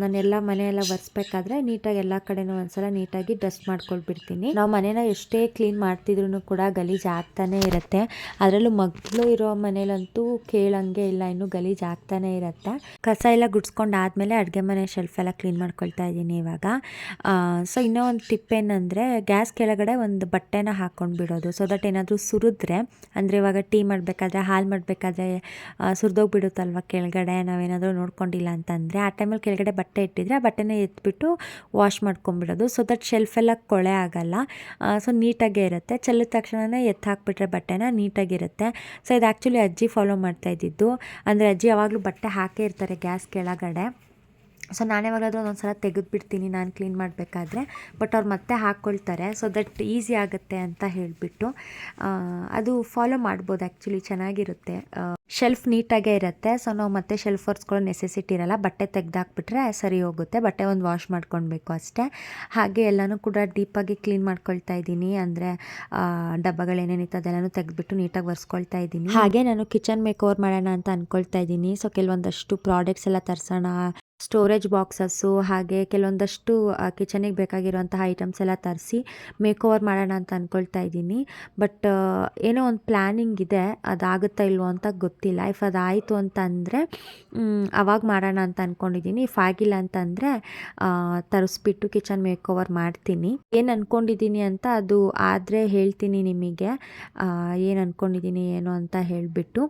ನಾನೆಲ್ಲ ಮನೆಯೆಲ್ಲ ಒರೆಸ್ಬೇಕಾದ್ರೆ ನೀಟಾಗಿ ಎಲ್ಲ ಕಡೆನೂ ಒಂದ್ಸಲ ನೀಟಾಗಿ ಡಸ್ಟ್ ಮಾಡ್ಕೊಳ್ಬಿಡ್ತೀನಿ. ನಾವು ಮನೇನ ಎಷ್ಟೇ ಕ್ಲೀನ್ ಮಾಡ್ತಿದ್ರು ಕೂಡ ಗಲೀಜು ಆಗ್ತಾನೇ ಇರುತ್ತೆ. ಅದರಲ್ಲೂ ಮಗಳು ಇರೋ ಮನೇಲಂತೂ ಕೇಳಂಗೆ ಇಲ್ಲ, ಇನ್ನು ಗಲೀಜು ಆಗ್ತಾನೆ ಇರುತ್ತೆ. ಕಸ ಎಲ್ಲ ಗುಡ್ಸ್ಕೊಂಡು ಆದಮೇಲೆ ಅಡುಗೆ ಮನೆ ಶೆಲ್ಫ್ ಎಲ್ಲ ಕ್ಲೀನ್ ಮಾಡ್ಕೊಳ್ತಾ ಇದ್ದೀನಿ ಇವಾಗ. ಸೊ ಇನ್ನೂ ಒಂದು ಟಿಪ್ ಏನಂದರೆ ಗ್ಯಾಸ್ ಕೆಳಗಡೆ ಒಂದು ಬಟ್ಟೆನ ಹಾಕ್ಕೊಂಡು ಬಿಡೋದು ಸೊ ದಟ್ ಏನಾದರೂ ಸುರಿದ್ರೆ, ಅಂದರೆ ಇವಾಗ ಟೀ ಮಾಡಬೇಕಾದ್ರೆ, ಹಾಲು ಮಾಡಬೇಕಾದ್ರೆ ಸುರಿದೋಗ್ಬಿಡುತ್ತಲ್ವ ಕೆಳಗಡೆ? ನಾವೇನಾದರೂ ನೋಡ್ಕೊಂಡಿಲ್ಲ ಅಂತಂದರೆ, ಆ ಟೈಮಲ್ಲಿ ಕೆಳಗಡೆ ಬಟ್ಟೆ ಇಟ್ಟಿದ್ರೆ ಆ ಬಟ್ಟೆನ ಎತ್ಬಿಟ್ಟು ವಾಶ್ ಮಾಡ್ಕೊಂಬಿಡೋದು ಸೊ ದಟ್ ಶೆಲ್ಫೆಲ್ಲ ಕೊಳೆ ಆಗಲ್ಲ. ಸೊ ನೀಟಾಗೇ ಇರುತ್ತೆ. ಚೆಲ್ಲಿದ ತಕ್ಷಣವೇ ಎತ್ತು ಹಾಕ್ಬಿಟ್ರೆ ಬಟ್ಟೆನ ನೀಟಾಗಿರುತ್ತೆ. ಸೊ ಇದು ಆ್ಯಕ್ಚುಲಿ ಅಜ್ಜಿ ಫಾಲೋ ಮಾಡ್ತಾ ಇದ್ದಿದ್ದು. ಅಂದರೆ ಅಜ್ಜಿ ಯಾವಾಗಲೂ ಬಟ್ಟೆ ಹಾಕೇ ಇರ್ತಾರೆ ಗ್ಯಾಸ್ ಕೆಳಗಡೆ. ಸೊ ನಾನು ಯಾವಾಗಾದ್ರೂ ಒಂದೊಂದು ಸಲ ತೆಗೆದುಬಿಡ್ತೀನಿ, ನಾನು ಕ್ಲೀನ್ ಮಾಡಬೇಕಾದ್ರೆ. ಬಟ್ ಅವ್ರು ಮತ್ತೆ ಹಾಕ್ಕೊಳ್ತಾರೆ ಸೊ ದಟ್ ಈಸಿ ಆಗುತ್ತೆ ಅಂತ ಹೇಳಿಬಿಟ್ಟು ಅದು ಫಾಲೋ ಮಾಡ್ಬೋದು ಆ್ಯಕ್ಚುಲಿ ಚೆನ್ನಾಗಿರುತ್ತೆ. ಶೆಲ್ಫ್ ನೀಟಾಗೇ ಇರುತ್ತೆ. ಸೊ ನಾವು ಮತ್ತೆ ಶೆಲ್ಫ್ ಒರ್ಸ್ಕೊಳ್ಳೋ ನೆಸೆಸಿಟಿ ಇರಲ್ಲ. ಬಟ್ಟೆ ತೆಗೆದಾಕ್ಬಿಟ್ರೆ ಸರಿ ಹೋಗುತ್ತೆ. ಬಟ್ಟೆ ಒಂದು ವಾಶ್ ಮಾಡ್ಕೊಳ್ಬೇಕು ಅಷ್ಟೇ. ಹಾಗೆ ಎಲ್ಲನೂ ಕೂಡ ಡೀಪಾಗಿ ಕ್ಲೀನ್ ಮಾಡ್ಕೊಳ್ತಾ ಇದ್ದೀನಿ. ಅಂದರೆ ಡಬ್ಬಗಳೇನೇನಿತ್ತು ಅದೆಲ್ಲನೂ ತೆಗೆದ್ಬಿಟ್ಟು ನೀಟಾಗಿ ಒರೆಸ್ಕೊಳ್ತಾ ಇದ್ದೀನಿ. ಹಾಗೆ ನಾನು ಕಿಚನ್ ಮೇಕ್ ಮಾಡೋಣ ಅಂತ ಅಂದ್ಕೊಳ್ತಾ ಇದ್ದೀನಿ. ಸೊ ಕೆಲವೊಂದಷ್ಟು ಪ್ರಾಡಕ್ಟ್ಸ್ ಎಲ್ಲ ತರಿಸೋಣ. ಸ್ಟೋರೇಜ್ ಬಾಕ್ಸಸ್ಸು ಹಾಗೆ ಕೆಲವೊಂದಷ್ಟು ಕಿಚನಿಗೆ ಬೇಕಾಗಿರುವಂತಹ ಐಟಮ್ಸ್ ಎಲ್ಲ ತರಿಸಿ ಮೇಕ್ ಓವರ್ ಮಾಡೋಣ ಅಂತ ಅಂದ್ಕೊಳ್ತಾ ಇದ್ದೀನಿ. ಬಟ್ ಏನೋ ಒಂದು ಪ್ಲ್ಯಾನಿಂಗ್ ಇದೆ, ಅದಾಗುತ್ತಾ ಇಲ್ವೋ ಅಂತ ಗೊತ್ತಿಲ್ಲ. ಇಫ್ ಅದಾಯಿತು ಅಂತಂದರೆ ಅವಾಗ ಮಾಡೋಣ ಅಂತ ಅಂದ್ಕೊಂಡಿದ್ದೀನಿ ಇಫ್ ಆಗಿಲ್ಲ ಅಂತಂದರೆ ತರಿಸ್ಬಿಟ್ಟು ಕಿಚನ್ ಮೇಕ್ ಓವರ್ ಮಾಡ್ತೀನಿ. ಏನು ಅಂದ್ಕೊಂಡಿದ್ದೀನಿ ಅಂತ ಅದು ಆದರೆ ಹೇಳ್ತೀನಿ ನಿಮಗೆ. ಏನು ಅಂದ್ಕೊಂಡಿದ್ದೀನಿ ಏನು ಅಂತ ಹೇಳಿಬಿಟ್ಟು.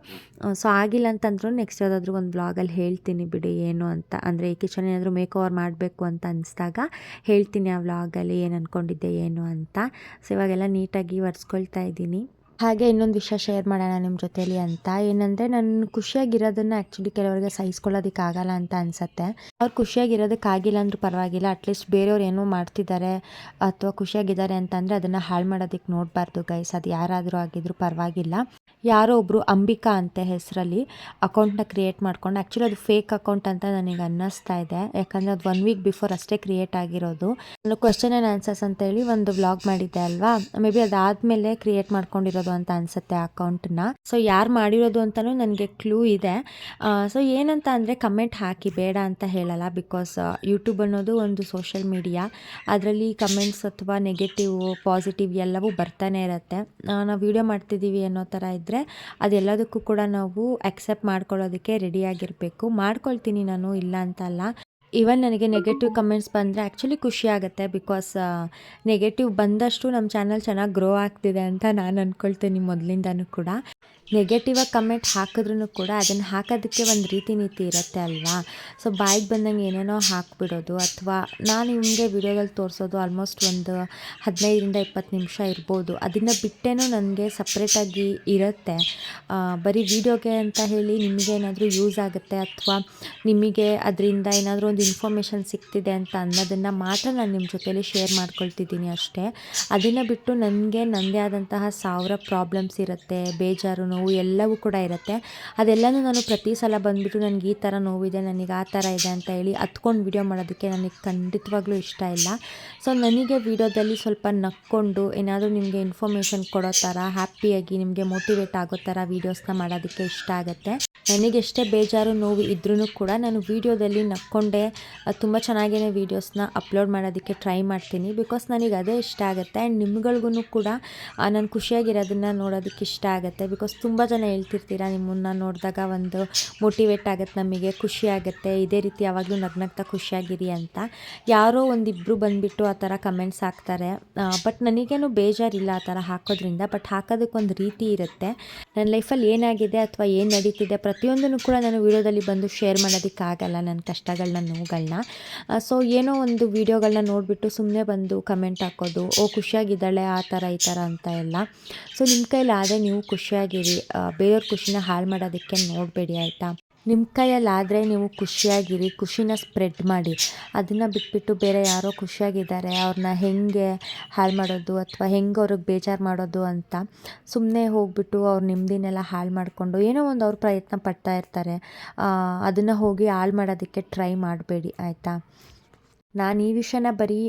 ಸೊ ಆಗಿಲ್ಲ ಅಂತಂದ್ರೂ ನೆಕ್ಸ್ಟ್ ಯಾವುದಾದ್ರೂ ಒಂದು ಬ್ಲಾಗಲ್ಲಿ ಹೇಳ್ತೀನಿ ಬಿಡಿ, ಏನು ಅಂತ. ಅಂದರೆ ಕಿಚನ್ ಏನಾದರೂ ಮೇಕ್ ಓವರ್ ಮಾಡಬೇಕು ಅಂತ ಅನಿಸಿದಾಗ ಹೇಳ್ತೀನಿ ಆ ವ್ಲಾಗಲ್ಲಿ ಏನು ಅಂದ್ಕೊಂಡಿದ್ದೆ ಏನು ಅಂತ. ಸೊ ಇವಾಗೆಲ್ಲ ನೀಟಾಗಿ ಒರೆಸ್ಕೊಳ್ತಾ ಇದ್ದೀನಿ. ಹಾಗೆ ಇನ್ನೊಂದು ವಿಷಯ ಶೇರ್ ಮಾಡೋಣ ನಿಮ್ಮ ಜೊತೆಲಿ ಅಂತ. ಏನಂದರೆ ನಾನು ಖುಷಿಯಾಗಿರೋದನ್ನು ಆ್ಯಕ್ಚುಲಿ ಕೆಲವರಿಗೆ ಸಹಿಸ್ಕೊಳ್ಳೋದಕ್ಕೆ ಆಗಲ್ಲ ಅಂತ ಅನಿಸುತ್ತೆ. ಅವ್ರು ಖುಷಿಯಾಗಿರೋದಕ್ಕಾಗಿಲ್ಲ ಅಂದ್ರೂ ಪರವಾಗಿಲ್ಲ ಅಟ್ಲೀಸ್ಟ್ ಬೇರೆಯವ್ರು ಏನೋ ಮಾಡ್ತಿದ್ದಾರೆ ಅಥವಾ ಖುಷಿಯಾಗಿದ್ದಾರೆ ಅಂತಂದರೆ ಅದನ್ನು ಹಾಳು ಮಾಡೋದಕ್ಕೆ ನೋಡಬಾರ್ದು ಗೈಸ್ ಅದು ಯಾರಾದರೂ ಆಗಿದ್ರು ಪರವಾಗಿಲ್ಲ. ಯಾರೋ ಒಬ್ಬರು ಅಂಬಿಕಾ ಅಂತೆ ಹೆಸರಲ್ಲಿ ಅಕೌಂಟ್ನ ಕ್ರಿಯೇಟ್ ಮಾಡ್ಕೊಂಡು ಆ್ಯಕ್ಚುಲಿ ಅದು ಫೇಕ್ ಅಕೌಂಟ್ ಅಂತ ನನಗೆ ಅನ್ನಿಸ್ತಾ ಇದೆ. ಯಾಕಂದರೆ ಅದು ಒನ್ ವೀಕ್ ಬಿಫೋರ್ ಅಷ್ಟೇ ಕ್ರಿಯೇಟ್ ಆಗಿರೋದು. ನಾನು ಕ್ವಶನ್ ಆ್ಯಂಡ್ ಆನ್ಸರ್ಸ್ ಅಂತೇಳಿ ಒಂದು ವ್ಲಾಗ್ ಮಾಡಿದ್ದೆ ಅಲ್ವಾ? ಮೇ ಬಿ ಅದಾದಮೇಲೆ ಕ್ರಿಯೇಟ್ ಮಾಡ್ಕೊಂಡಿರೋದು ಅಂತ ಅನ್ಸುತ್ತೆ ಅಕೌಂಟನ್ನ. ಸೊ ಯಾರು ಮಾಡಿರೋದು ಅಂತಲೂ ನನಗೆ ಕ್ಲೂ ಇದೆ. ಸೊ ಏನಂತ ಅಂದರೆ ಕಮೆಂಟ್ ಹಾಕಿ, ಬೇಡ ಅಂತ ಹೇಳಲ್ಲ ಬಿಕಾಸ್ ಯೂಟ್ಯೂಬ್ ಅನ್ನೋದು ಒಂದು ಸೋಷಿಯಲ್ ಮೀಡಿಯಾ ಅದರಲ್ಲಿ ಕಮೆಂಟ್ಸ್ ಅಥವಾ ನೆಗೆಟಿವ್ ಪಾಸಿಟಿವ್ ಎಲ್ಲವೂ ಬರ್ತಾನೆ ಇರುತ್ತೆ. ನಾವು ವಿಡಿಯೋ ಮಾಡ್ತಿದ್ದೀವಿ ಅನ್ನೋ ಥರ ಇದ್ದರೆ ಅದೆಲ್ಲದಕ್ಕೂ ಕೂಡ ನಾವು ಅಕ್ಸೆಪ್ಟ್ ಮಾಡ್ಕೊಳ್ಳೋದಕ್ಕೆ ರೆಡಿಯಾಗಿರಬೇಕು ಮಾಡ್ಕೊಳ್ತೀನಿ ನಾನು, ಇಲ್ಲ ಅಂತಲ್ಲ ಈವನ್ ನನಗೆ ನೆಗೆಟಿವ್ ಕಮೆಂಟ್ಸ್ ಬಂದರೆ ಆ್ಯಕ್ಚುಲಿ ಖುಷಿ ಆಗುತ್ತೆ ಬಿಕಾಸ್ ನೆಗೆಟಿವ್ ಬಂದಷ್ಟು ನಮ್ಮ ಚಾನಲ್ ಚೆನ್ನಾಗಿ ಗ್ರೋ ಆಗ್ತಿದೆ ಅಂತ ನಾನು ಅಂದ್ಕೊಳ್ತೀನಿ ಮೊದಲಿಂದನೂ ಕೂಡ. ನೆಗೆಟಿವಾಗಿ ಕಮೆಂಟ್ ಹಾಕಿದ್ರೂ ಕೂಡ ಅದನ್ನು ಹಾಕೋದಕ್ಕೆ ಒಂದು ರೀತಿ ನೀತಿ ಇರುತ್ತೆ ಅಲ್ವಾ? ಸೊ ಬಾಯಿಗೆ ಬಂದಂಗೆ ಏನೇನೋ ಹಾಕ್ಬಿಡೋದು ಅಥವಾ ನಾನು ನಿಮಗೆ ವಿಡಿಯೋದಲ್ಲಿ ತೋರಿಸೋದು ಆಲ್ಮೋಸ್ಟ್ ಒಂದು ಹದಿನೈದರಿಂದ ಇಪ್ಪತ್ತು ನಿಮಿಷ ಇರ್ಬೋದು. ಅದನ್ನು ಬಿಟ್ಟೇನೂ ನನಗೆ ಸಪ್ರೇಟಾಗಿ ಇರುತ್ತೆ. ಬರೀ ವಿಡಿಯೋಗೆ ಅಂತ ಹೇಳಿ ನಿಮಗೆ ಏನಾದರೂ ಯೂಸ್ ಆಗುತ್ತೆ ಅಥವಾ ನಿಮಗೆ ಅದರಿಂದ ಏನಾದರೂ ಒಂದು ಇನ್ಫಾರ್ಮೇಷನ್ ಸಿಗ್ತಿದೆ ಅಂತ ಅನ್ನೋದನ್ನು ಮಾತ್ರ ನಾನು ನಿಮ್ಮ ಜೊತೆಯಲ್ಲಿ ಶೇರ್ ಮಾಡ್ಕೊಳ್ತಿದ್ದೀನಿ ಅಷ್ಟೇ. ಅದನ್ನು ಬಿಟ್ಟು ನನಗೆ ನನ್ನದೇ ಆದಂತಹ ಸಾವಿರ ಪ್ರಾಬ್ಲಮ್ಸ್ ಇರುತ್ತೆ ಬೇಜಾರು ನೋವು ಎಲ್ಲವೂ ಕೂಡ ಇರುತ್ತೆ. ಅದೆಲ್ಲನೂ ನಾನು ಪ್ರತಿ ಸಲ ಬಂದುಬಿಟ್ಟು ನನಗೆ ಈ ಥರ ನೋವಿದೆ, ನನಗೆ ಆ ಥರ ಇದೆ ಅಂತ ಹೇಳಿ ಹತ್ಕೊಂಡು ವಿಡಿಯೋ ಮಾಡೋದಕ್ಕೆ ನನಗೆ ಖಂಡಿತವಾಗ್ಲೂ ಇಷ್ಟ ಇಲ್ಲ. ಸೊ ನನಗೆ ವಿಡಿಯೋದಲ್ಲಿ ಸ್ವಲ್ಪ ನಕ್ಕೊಂಡು ಏನಾದರೂ ನಿಮಗೆ ಇನ್ಫಾರ್ಮೇಷನ್ ಕೊಡೋ ಥರ ಹ್ಯಾಪಿಯಾಗಿ ನಿಮಗೆ ಮೋಟಿವೇಟ್ ಆಗೋ ಥರ ವೀಡಿಯೋಸ್ನ ಮಾಡೋದಕ್ಕೆ ಇಷ್ಟ ಆಗುತ್ತೆ. ನನಗೆ ಎಷ್ಟೇ ಬೇಜಾರು ನೋವು ಇದ್ರೂ ಕೂಡ ನಾನು ವೀಡಿಯೋದಲ್ಲಿ ನಕ್ಕೊಂಡೆ ತುಂಬ ಚೆನ್ನಾಗೇ ವೀಡಿಯೋಸ್ನ ಅಪ್ಲೋಡ್ ಮಾಡೋದಕ್ಕೆ ಟ್ರೈ ಮಾಡ್ತೀನಿ. ಬಿಕಾಸ್ ನನಗೆ ಅದೇ ಇಷ್ಟ ಆಗುತ್ತೆ ಆ್ಯಂಡ್ ನಿಮ್ಗಳಿಗೂ ಕೂಡ ನಾನು ಖುಷಿಯಾಗಿರೋದನ್ನು ನೋಡೋದಕ್ಕೆ ಇಷ್ಟ ಆಗುತ್ತೆ. ಬಿಕಾಸ್ ತುಂಬ ಜನ ಹೇಳ್ತಿರ್ತೀರ ನಿಮ್ಮನ್ನು ನೋಡಿದಾಗ ಒಂದು ಮೋಟಿವೇಟ್ ಆಗುತ್ತೆ, ನಮಗೆ ಖುಷಿ ಆಗುತ್ತೆ, ಇದೇ ರೀತಿ ಯಾವಾಗಲೂ ನಗ್ನಗ್ತಾ ಖುಷಿಯಾಗಿರಿ ಅಂತ. ಯಾರೋ ಒಂದಿಬ್ಬರು ಬಂದುಬಿಟ್ಟು ಆ ಥರ ಕಮೆಂಟ್ಸ್ ಹಾಕ್ತಾರೆ. ಬಟ್ ನನಗೇನು ಬೇಜಾರಿಲ್ಲ ಆ ಥರ ಹಾಕೋದ್ರಿಂದ ಬಟ್ ಹಾಕೋದಕ್ಕೊಂದು ರೀತಿ ಇರುತ್ತೆ. ನನ್ನ ಲೈಫಲ್ಲಿ ಏನಾಗಿದೆ ಅಥವಾ ಏನು ನಡೀತಿದೆ ಪ್ರತಿಯೊಂದನ್ನು ಕೂಡ ನಾನು ವೀಡಿಯೋದಲ್ಲಿ ಬಂದು ಶೇರ್ ಮಾಡೋದಕ್ಕಾಗಲ್ಲ ನನ್ನ ಕಷ್ಟಗಳನ್ನ ನೋವುಗಳನ್ನ ಸೊ ಏನೋ ಒಂದು ವೀಡಿಯೋಗಳನ್ನ ನೋಡಿಬಿಟ್ಟು ಸುಮ್ಮನೆ ಬಂದು ಕಮೆಂಟ್ ಹಾಕೋದು, ಓ, ಖುಷಿಯಾಗಿದ್ದಾಳೆ, ಆ ಥರ ಈ ಥರ ಅಂತ ಎಲ್ಲ. ಸೊ ನಿಮ್ಮ ಕೈಲಾದರೆ ನೀವು ಖುಷಿಯಾಗಿರಿ. ಬೇರೆಯವ್ರ ಖುಷಿನ ಹಾಳು ಮಾಡೋದಕ್ಕೆ ನೋಡಬೇಡಿ, ಆಯಿತಾ? ನಿಮ್ಮ ಕೈಯಲ್ಲಾದರೆ ನೀವು ಖುಷಿಯಾಗಿರಿ, ಖುಷಿನ ಸ್ಪ್ರೆಡ್ ಮಾಡಿ. ಅದನ್ನು ಬಿಟ್ಬಿಟ್ಟು ಬೇರೆ ಯಾರೋ ಖುಷಿಯಾಗಿದ್ದಾರೆ ಅವ್ರನ್ನ ಹೆಂಗೆ ಹಾಳು ಮಾಡೋದು ಅಥವಾ ಹೆಂಗೆ ಅವ್ರಿಗೆ ಬೇಜಾರು ಮಾಡೋದು ಅಂತ ಸುಮ್ಮನೆ ಹೋಗ್ಬಿಟ್ಟು ಅವ್ರ ನೆಮ್ಮದಿನೆಲ್ಲ ಹಾಳು ಮಾಡಿಕೊಂಡು ಏನೋ ಒಂದು ಅವ್ರು ಪ್ರಯತ್ನ ಪಡ್ತಾ ಇರ್ತಾರೆ. ಅದನ್ನು ಹೋಗಿ ಹಾಳು ಮಾಡೋದಕ್ಕೆ ಟ್ರೈ ಮಾಡಬೇಡಿ, ಆಯಿತಾ? ನಾನು ಈ ವಿಷಯನ ಬರೀ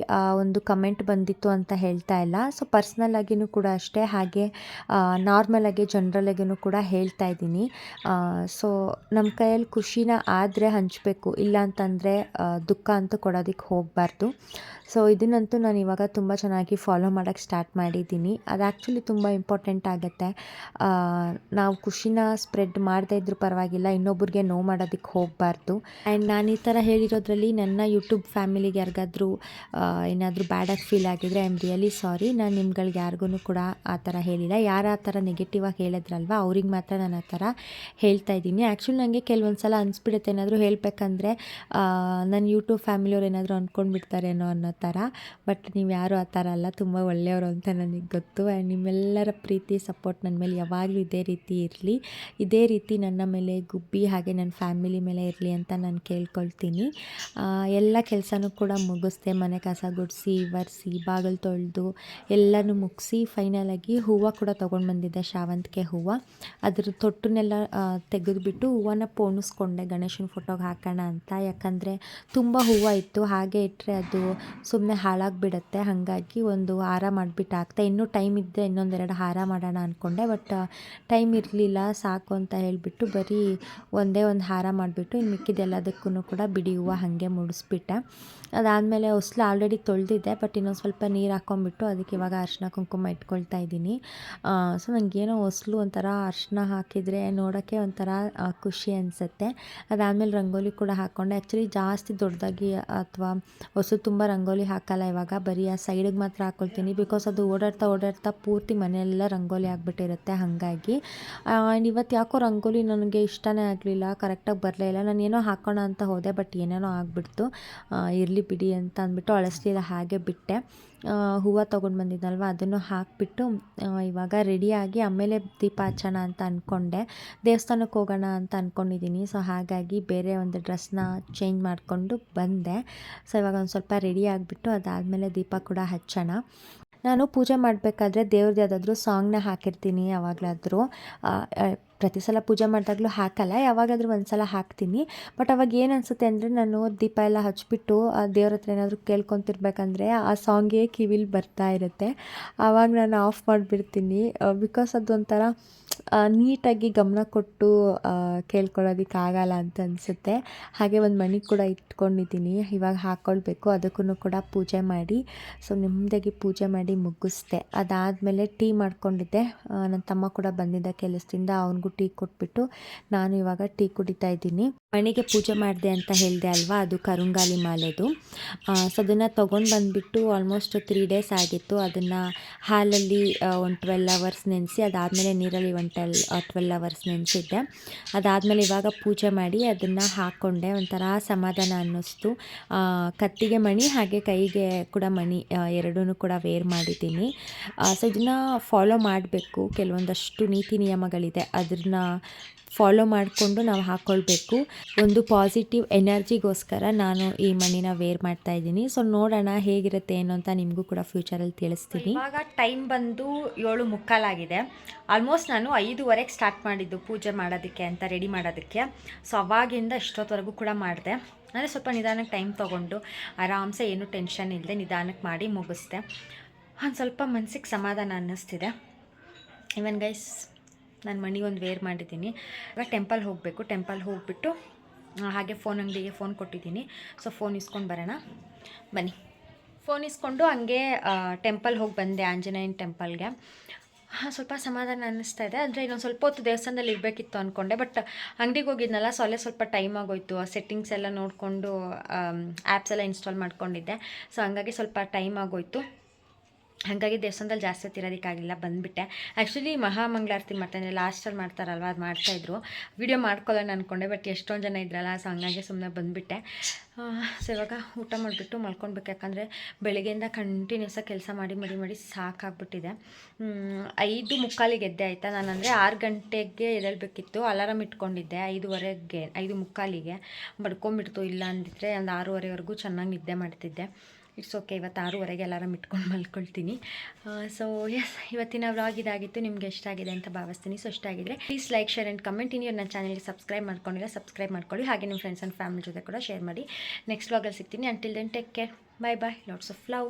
ಒಂದು ಕಮೆಂಟ್ ಬಂದಿತ್ತು ಅಂತ ಹೇಳ್ತಾ ಇಲ್ಲ. ಸೊ ಪರ್ಸ್ನಲ್ ಆಗಿನೂ ಕೂಡ ಅಷ್ಟೇ. ಹಾಗೆ ನಾರ್ಮಲ್ ಆಗಿ ಜನರಲ್ ಆಗಿನೂ ಕೂಡ ಹೇಳ್ತಾ ಇದ್ದೀನಿ. ಸೊ ನಮ್ಮ ಕೈಯಲ್ಲಿ ಖುಷಿನ ಆದರೆ ಹಂಚಬೇಕು. ಇಲ್ಲ ಅಂತಂದರೆ ದುಃಖ ಅಂತ ಕೊಡೋದಕ್ಕೆ ಹೋಗಬಾರ್ದು. ಸೊ ಇದನ್ನಂತೂ ನಾನು ಇವಾಗ ತುಂಬ ಚೆನ್ನಾಗಿ ಫಾಲೋ ಮಾಡೋಕ್ಕೆ ಸ್ಟಾರ್ಟ್ ಮಾಡಿದ್ದೀನಿ. ಅದು ಆ್ಯಕ್ಚುಲಿ ತುಂಬ ಇಂಪಾರ್ಟೆಂಟ್ ಆಗುತ್ತೆ. ನಾವು ಖುಷಿನ ಸ್ಪ್ರೆಡ್ ಮಾಡದೇ ಇದ್ರೂ ಪರವಾಗಿಲ್ಲ. ಇನ್ನೊಬ್ರಿಗೆ ನೋವು ಮಾಡೋದಕ್ಕೆ ಹೋಗಬಾರ್ದು. ಆ್ಯಂಡ್ ನಾನು ಈ ಥರ ಹೇಳಿರೋದ್ರಲ್ಲಿ ನನ್ನ ಯೂಟ್ಯೂಬ್ ಫ್ಯಾಮಿಲಿಗೆ ಯಾರಿಗಾದ್ರೂ ಏನಾದರೂ ಬ್ಯಾಡಾಗಿ ಫೀಲ್ ಆಗಿದ್ರೆ ಐ ಆಮ್ ರಿಯಲಿ ಸಾರಿ ನಾನು ನಿಮ್ಗಳಿಗೆ ಯಾರಿಗೂ ಕೂಡ ಆ ಥರ ಹೇಳಿಲ್ಲ. ಯಾರು ಆ ಥರ ನೆಗೆಟಿವ್ ಆಗಿ ಹೇಳಿದ್ರಲ್ವ, ಅವ್ರಿಗೆ ಮಾತ್ರ ನಾನು ಆ ಥರ ಹೇಳ್ತಾ ಇದ್ದೀನಿ. ಆ್ಯಕ್ಚುಲಿ ನನಗೆ ಕೆಲವೊಂದು ಸಲ ಅನಿಸ್ಬಿಡುತ್ತೆ ಏನಾದರೂ ಹೇಳಬೇಕಂದ್ರೆ ನನ್ನ ಯೂಟ್ಯೂಬ್ ಫ್ಯಾಮಿಲಿಯವ್ರು ಏನಾದರೂ ಅಂದ್ಕೊಂಡ್ಬಿಡ್ತಾರೇನೋ ಅನ್ನೋ ಥರ. ಬಟ್ ನೀವು ಯಾರು ಆ ಥರ ಅಲ್ಲ, ತುಂಬ ಒಳ್ಳೆಯವರು ಅಂತ ನನಗೆ ಗೊತ್ತು. ಆ್ಯಂಡ್ ನಿಮ್ಮೆಲ್ಲರ ಪ್ರೀತಿ ಸಪೋರ್ಟ್ ನನ್ನ ಮೇಲೆ ಯಾವಾಗಲೂ ಇದೇ ರೀತಿ ಇರಲಿ. ಇದೇ ರೀತಿ ನನ್ನ ಮೇಲೆ ಗುಬ್ಬಿ ಹಾಗೆ ನನ್ನ ಫ್ಯಾಮಿಲಿ ಮೇಲೆ ಇರಲಿ ಅಂತ ನಾನು ಕೇಳ್ಕೊಳ್ತೀನಿ. ಎಲ್ಲ ಕೆಲಸನೂ ಕೂಡ ಮುಗಿಸ್ದೆ, ಮನೆ ಕಸ ಗುಡಿಸಿ, ಒರೆಸಿ, ಬಾಗಿಲು ತೊಳೆದು ಎಲ್ಲನೂ ಮುಗಿಸಿ ಫೈನಲಾಗಿ ಹೂವು ಕೂಡ ತೊಗೊಂಡು ಬಂದಿದ್ದೆ, ಶಾವಂತಿಗೆ ಹೂವು. ಅದ್ರ ತೊಟ್ಟನ್ನೆಲ್ಲ ತೆಗೆದುಬಿಟ್ಟು ಹೂವನ್ನ ಪೋಣಿಸ್ಕೊಂಡೆ, ಗಣೇಶನ ಫೋಟೋಗೆ ಹಾಕೋಣ ಅಂತ. ಯಾಕಂದರೆ ತುಂಬ ಹೂವು ಇತ್ತು, ಹಾಗೆ ಇಟ್ಟರೆ ಅದು ಸುಮ್ಮನೆ ಹಾಳಾಗಿಬಿಡತ್ತೆ. ಹಾಗಾಗಿ ಒಂದು ಹಾರ ಮಾಡಿಬಿಟ್ಟು ಹಾಕ್ತೆ ಇನ್ನೂ ಟೈಮ್ ಇದ್ದರೆ ಇನ್ನೊಂದೆರಡು ಹಾರ ಮಾಡೋಣ ಅಂದ್ಕೊಂಡೆ ಬಟ್ ಟೈಮ್ ಇರಲಿಲ್ಲ, ಸಾಕು ಅಂತ ಹೇಳಿಬಿಟ್ಟು ಬರೀ ಒಂದೇ ಒಂದು ಹಾರ ಮಾಡಿಬಿಟ್ಟು ಇನ್ನು ಮಿಕ್ಕಿದೆಲ್ಲದಕ್ಕೂ ಕೂಡ ಬಿಡಿ ಹೂವು ಹಾಗೆ ಮುಡಿಸ್ಬಿಟ್ಟೆ. ಅದಾದಮೇಲೆ ಹೊಸ್ಲು ಆಲ್ರೆಡಿ ತೊಳೆದಿದ್ದೆ ಬಟ್ ಇನ್ನೊಂದು ಸ್ವಲ್ಪ ನೀರು ಹಾಕ್ಕೊಂಬಿಟ್ಟು ಅದಕ್ಕೆ ಇವಾಗ ಅರ್ಶಿನ ಕುಂಕುಮ ಇಟ್ಕೊಳ್ತಾ ಇದ್ದೀನಿ. ಸೊ ನನಗೇನೋ ಹೊಸ್ಲು ಒಂಥರ ಅರ್ಶಿನ ಹಾಕಿದರೆ ನೋಡೋಕ್ಕೆ ಒಂಥರ ಖುಷಿ ಅನಿಸುತ್ತೆ. ಅದಾದಮೇಲೆ ರಂಗೋಲಿ ಕೂಡ ಹಾಕ್ಕೊಂಡೆ ಆ್ಯಕ್ಚುಲಿ ಜಾಸ್ತಿ ದೊಡ್ಡದಾಗಿ, ಅಥವಾ ಹೊಸು ತುಂಬ ರಂಗೋಲಿ ಹಾಕಲ್ಲ ಇವಾಗ. ಬರೀ ಆ ಸೈಡಿಗೆ ಮಾತ್ರ ಹಾಕ್ಕೊಳ್ತೀನಿ ಬಿಕಾಸ್ ಅದು ಓಡಾಡ್ತಾ ಓಡಾಡ್ತಾ ಪೂರ್ತಿ ಮನೆಯೆಲ್ಲ ರಂಗೋಲಿ ಆಗಿಬಿಟ್ಟಿರುತ್ತೆ ಹಾಗಾಗಿ. ಆ್ಯಂಡ್ ಇವತ್ತು ಯಾಕೋ ರಂಗೋಲಿ ನನಗೆ ಇಷ್ಟನೇ ಆಗಲಿಲ್ಲ. ಕರೆಕ್ಟಾಗಿ ಬರಲೇ ಇಲ್ಲ. ನಾನು ಏನೋ ಹಾಕೋಣ ಅಂತ ಹೋದೆ ಬಟ್ ಏನೇನೋ ಆಗಿಬಿಡ್ತು. ಇರಲಿ ಬಿಡಿ ಅಂತ ಅಂದ್ಬಿಟ್ಟು ಅಳಸ್ಲಿಲ್ಲ ಹಾಗೆ ಬಿಟ್ಟೆ. ಹೂವು ತೊಗೊಂಡು ಬಂದಿದ್ದಲ್ವ ಅದನ್ನು ಹಾಕಿಬಿಟ್ಟು ಇವಾಗ ರೆಡಿಯಾಗಿ ಆಮೇಲೆ ದೀಪ ಹಚ್ಚೋಣ ಅಂತ ಅಂದ್ಕೊಂಡೆ ದೇವಸ್ಥಾನಕ್ಕೆ ಹೋಗೋಣ ಅಂತ ಅಂದ್ಕೊಂಡಿದ್ದೀನಿ ಸೊ ಹಾಗಾಗಿ ಬೇರೆ ಒಂದು ಡ್ರೆಸ್ನ ಚೇಂಜ್ ಮಾಡಿಕೊಂಡು ಬಂದೆ. ಸೊ ಇವಾಗ ಒಂದು ಸ್ವಲ್ಪ ರೆಡಿ ಆಗಿಬಿಟ್ಟು ಅದಾದಮೇಲೆ ದೀಪ ಕೂಡ ಹಚ್ಚೋಣ. ನಾನು ಪೂಜೆ ಮಾಡಬೇಕಾದ್ರೆ ದೇವ್ರದ್ದು ಯಾವುದಾದ್ರೂ ಸಾಂಗ್ನ ಹಾಕಿರ್ತೀನಿ ಯಾವಾಗಲಾದರೂ. ಪ್ರತಿ ಸಲ ಪೂಜೆ ಮಾಡಿದಾಗಲೂ ಹಾಕಲ್ಲ, ಯಾವಾಗಾದರೂ ಒಂದು ಸಲ ಹಾಕ್ತೀನಿ. ಬಟ್ ಅವಾಗ ಏನು ಅನಿಸುತ್ತೆ ಅಂದರೆ ನಾನು ದೀಪ ಎಲ್ಲ ಹಚ್ಚಿಬಿಟ್ಟು ಆ ದೇವ್ರ ಹತ್ರ ಏನಾದರೂ ಕೇಳ್ಕೊತಿರ್ಬೇಕಂದ್ರೆ ಆ ಸಾಂಗೇ ಕಿವಿಲಿ ಬರ್ತಾ ಇರುತ್ತೆ. ಆವಾಗ ನಾನು ಆಫ್ ಮಾಡಿಬಿಡ್ತೀನಿ. ಬಿಕಾಸ್ ಅದೊಂಥರ ನೀಟಾಗಿ ಗಮನ ಕೊಟ್ಟು ಕೇಳ್ಕೊಳ್ಳೋದಕ್ಕಾಗಲ್ಲ ಅಂತ ಅನಿಸುತ್ತೆ. ಹಾಗೆ ಒಂದು ಮಣಿ ಕೂಡ ಇಟ್ಕೊಂಡಿದ್ದೀನಿ ಇವಾಗ ಹಾಕ್ಕೊಳ್ಬೇಕು ಅದಕ್ಕೂ ಕೂಡ ಪೂಜೆ ಮಾಡಿ. ಸೊ ನೆಮ್ಮದಿಯಾಗಿ ಪೂಜೆ ಮಾಡಿ ಮುಗಿಸ್ದೆ. ಅದಾದಮೇಲೆ ಟೀ ಮಾಡ್ಕೊಂಡಿದ್ದೆ. ನನ್ನ ತಮ್ಮ ಕೂಡ ಬಂದಿದ್ದ ಕೆಲಸದಿಂದ, ಅವ್ನಿಗೂ ಟೀ ಕೊಟ್ಬಿಟ್ಟು ನಾನು ಇವಾಗ ಟೀ ಕುಡಿತಾ ಇದ್ದೀನಿ. ಮನೆಗೆ ಪೂಜೆ ಮಾಡಿದೆ ಅಂತ ಹೇಳಿದೆ ಅಲ್ವಾ? ಅದು ಕರುಂಗಾಲಿ ಮಾಲೆದು. ಸೊ ಅದನ್ನು ತೊಗೊಂಡು ಬಂದುಬಿಟ್ಟು ಆಲ್ಮೋಸ್ಟ್ ತ್ರೀ ಡೇಸ್ ಆಗಿತ್ತು. ಅದನ್ನು ಹಾಲಲ್ಲಿ ಒಂದು ಟ್ವೆಲ್ ಅವರ್ಸ್ ನೆನೆಸಿ, ಅದಾದಮೇಲೆ ನೀರಲ್ಲಿ ಒಂದು ಟೆಲ್ ಟ್ವೆಲ್ ಅವರ್ಸ್ ನೆನೆಸಿದ್ದೆ. ಅದಾದಮೇಲೆ ಇವಾಗ ಪೂಜೆ ಮಾಡಿ ಅದನ್ನು ಹಾಕ್ಕೊಂಡೆ ಒಂಥರ ಸಮಾಧಾನ ಅನ್ನಿಸ್ತು. ಕತ್ತಿಗೆ ಮಣಿ, ಹಾಗೆ ಕೈಗೆ ಕೂಡ ಮಣಿ ಎರಡೂ ಕೂಡ ವೇರ್ ಮಾಡಿದ್ದೀನಿ. ಸೊ ಇದನ್ನು ಫಾಲೋ ಮಾಡಬೇಕು. ಕೆಲವೊಂದಷ್ಟು ನೀತಿ ನಿಯಮಗಳಿದೆ. ಅದನ್ನ ಫಾಲೋ ಮಾಡಿಕೊಂಡು ನಾವು ಹಾಕ್ಕೊಳ್ಬೇಕು ಒಂದು ಪಾಸಿಟಿವ್ ಎನರ್ಜಿಗೋಸ್ಕರ ನಾನು ಈ ಮಣ್ಣಿನ ವೇರ್ ಮಾಡ್ತಾ ಇದ್ದೀನಿ. ಸೊ ನೋಡೋಣ ಹೇಗಿರುತ್ತೆ ಏನು ಅಂತ ನಿಮಗೂ ಕೂಡ ಫ್ಯೂಚರಲ್ಲಿ ತಿಳಿಸ್ತೀನಿ. ಇವಾಗ ಟೈಮ್ ಬಂದು ಏಳು ಮುಕ್ಕಾಲಾಗಿದೆ. ಆಲ್ಮೋಸ್ಟ್ ನಾನು ಐದುವರೆಗೆ ಸ್ಟಾರ್ಟ್ ಮಾಡಿದ್ದು ಪೂಜೆ ಮಾಡೋದಕ್ಕೆ ಅಂತ ರೆಡಿ ಮಾಡೋದಕ್ಕೆ. ಸೊ ಅವಾಗಿಂದ ಇಷ್ಟೊತ್ತವರೆಗೂ ಕೂಡ ಮಾಡಿದೆ. ಅಂದರೆ ಸ್ವಲ್ಪ ನಿಧಾನಕ್ಕೆ ಟೈಮ್ ತೊಗೊಂಡು ಆರಾಮ್ಸೆ ಏನು ಟೆನ್ಷನ್ ಇಲ್ಲದೆ ನಿಧಾನಕ್ಕೆ ಮಾಡಿ ಮುಗಿಸ್ದೆ. ಒಂದು ಸ್ವಲ್ಪ ಮನಸ್ಸಿಗೆ ಸಮಾಧಾನ ಅನ್ನಿಸ್ತಿದೆ. ಇವನ್ ಗೈಸ್ ನಾನು ಮಣಿ ಒಂದು ವೇರ್ ಮಾಡಿದ್ದೀನಿ. ಇವಾಗ ಟೆಂಪಲ್ ಹೋಗಬೇಕು. ಟೆಂಪಲ್ ಹೋಗಿಬಿಟ್ಟು ಹಾಗೆ ಫೋನ್ ಅಂಗಡಿಗೆ ಫೋನ್ ಕೊಟ್ಟಿದ್ದೀನಿ. ಸೊ ಫೋನ್ ಇಸ್ಕೊಂಡು ಬರೋಣ. ಬನ್ನಿ. ಫೋನ್ ಇಸ್ಕೊಂಡು ಹಂಗೆ ಟೆಂಪಲ್ ಹೋಗಿ ಬಂದೆ ಆಂಜನೇಯನ ಟೆಂಪಲ್ಗೆ ಹಾಂ, ಸ್ವಲ್ಪ ಸಮಾಧಾನ ಅನ್ನಿಸ್ತಾ ಇದೆ. ಅಂದರೆ ಇನ್ನೊಂದು ಸ್ವಲ್ಪ ಹೊತ್ತು ದೇವಸ್ಥಾನದಲ್ಲಿ ಇರಬೇಕಿತ್ತು ಅಂದ್ಕೊಂಡೆ ಬಟ್ ಅಂಗಡಿಗೆ ಹೋಗಿದ್ನಲ್ಲ ಸೊ ಅಲ್ಲೇ ಸ್ವಲ್ಪ ಟೈಮ್ ಆಗೋಯ್ತು. ಆ ಸೆಟ್ಟಿಂಗ್ಸ್ ಎಲ್ಲ ನೋಡಿಕೊಂಡು ಆ್ಯಪ್ಸ್ ಎಲ್ಲ ಇನ್ಸ್ಟಾಲ್ ಮಾಡ್ಕೊಂಡಿದ್ದೆ. ಸೊ ಹಂಗಾಗಿ ಸ್ವಲ್ಪ ಟೈಮ್ ಆಗೋಯ್ತು. ಹಾಗಾಗಿ ದೇವಸ್ಥಾನದಲ್ಲಿ ಜಾಸ್ತಿ ಹೊತ್ತು ಇರೋದಕ್ಕಾಗಿಲ್ಲ, ಬಂದುಬಿಟ್ಟೆ. ಆ್ಯಕ್ಚುಲಿ ಮಹಾಮಂಗಳಾರತಿ ಮಾಡ್ತಾಯಿದ್ರೆ ಲಾಸ್ಟಲ್ಲಿ ಮಾಡ್ತಾರಲ್ವ, ಅದು ಮಾಡ್ತಾಯಿದ್ರು ವಿಡಿಯೋ ಮಾಡ್ಕೊಳ್ಳೋಣ ಅಂದ್ಕೊಂಡೆ ಬಟ್ ಎಷ್ಟೊಂದು ಜನ ಇದ್ರಲ್ಲ ಸೊ ಹಂಗಾಗಿ ಸುಮ್ಮನೆ ಬಂದುಬಿಟ್ಟೆ. ಸೊ ಇವಾಗ ಊಟ ಮಾಡಿಬಿಟ್ಟು ಮಲ್ಕೊಳ್ಬೇಕು ಯಾಕಂದರೆ ಬೆಳಗ್ಗೆಯಿಂದ ಕಂಟಿನ್ಯೂಸಾಗಿ ಕೆಲಸ ಮಾಡಿ ಮಾಡಿ ಮಾಡಿ ಸಾಕಾಗ್ಬಿಟ್ಟಿದೆ. ಐದು ಮುಕ್ಕಾಲಿಗೆ ಎದ್ದೆ ಆಯಿತಾ? ನಾನು ಅಂದರೆ ಆರು ಗಂಟೆಗೆ ಎದ್ದೇಳಬೇಕಿತ್ತು ಅಲಾರಾಮ್ ಇಟ್ಕೊಂಡಿದ್ದೆ, ಐದುವರೆಗೆ, ಐದು ಮುಕ್ಕಾಲಿಗೆ. ಬಡ್ಕೊಂಬಿಡ್ತು ಇಲ್ಲ ಅಂದಿದ್ರೆ ಒಂದು ಆರೂವರೆವರೆಗೂ ಚೆನ್ನಾಗಿ ನಿದ್ದೆ ಮಾಡ್ತಿದ್ದೆ. ಇಟ್ಸ್ ಓಕೆ ಇವತ್ತು ಆರೂವರೆಗೆ ಅಲಾರಾಮ್ ಇಟ್ಕೊಂಡು ಮಲ್ಕೊಳ್ತೀನಿ. ಸೊ ಎಸ್ ಇವತ್ತಿನ ವ್ಲಾಗ್ ಇದಾಗಿತ್ತು. ನಿಮ್ಗೆ ಇಷ್ಟ ಆಗಿದೆ ಅಂತ ಭಾವಿಸ್ತೀನಿ. ಸೊ ಇಷ್ಟ ಆಗಿದ್ರೆ please like share and comment ಇನ್ನೂ ನನ್ನ ಚಾನಲ್ಗೆ ಸಬ್ಸ್ಕ್ರೈಬ್ ಮಾಡ್ಕೊಂಡಿಲ್ಲ ಸಬ್ಸ್ಕ್ರೈಬ್ ಮಾಡ್ಕೊಳ್ಳಿ. ಹಾಗೆ ನಿಮ್ಮ ಫ್ರೆಂಡ್ಸ್ ಆ್ಯಂಡ್ ಫ್ಯಾಮಿಲಿ ಜೊತೆ ಕೂಡ ಶೇರ್ ಮಾಡಿ. ನೆಕ್ಸ್ಟ್ ವ್ಲಾಗಲ್ಲಿ ಸಿಗ್ತೀನಿ. Until then take care bye bye lots of love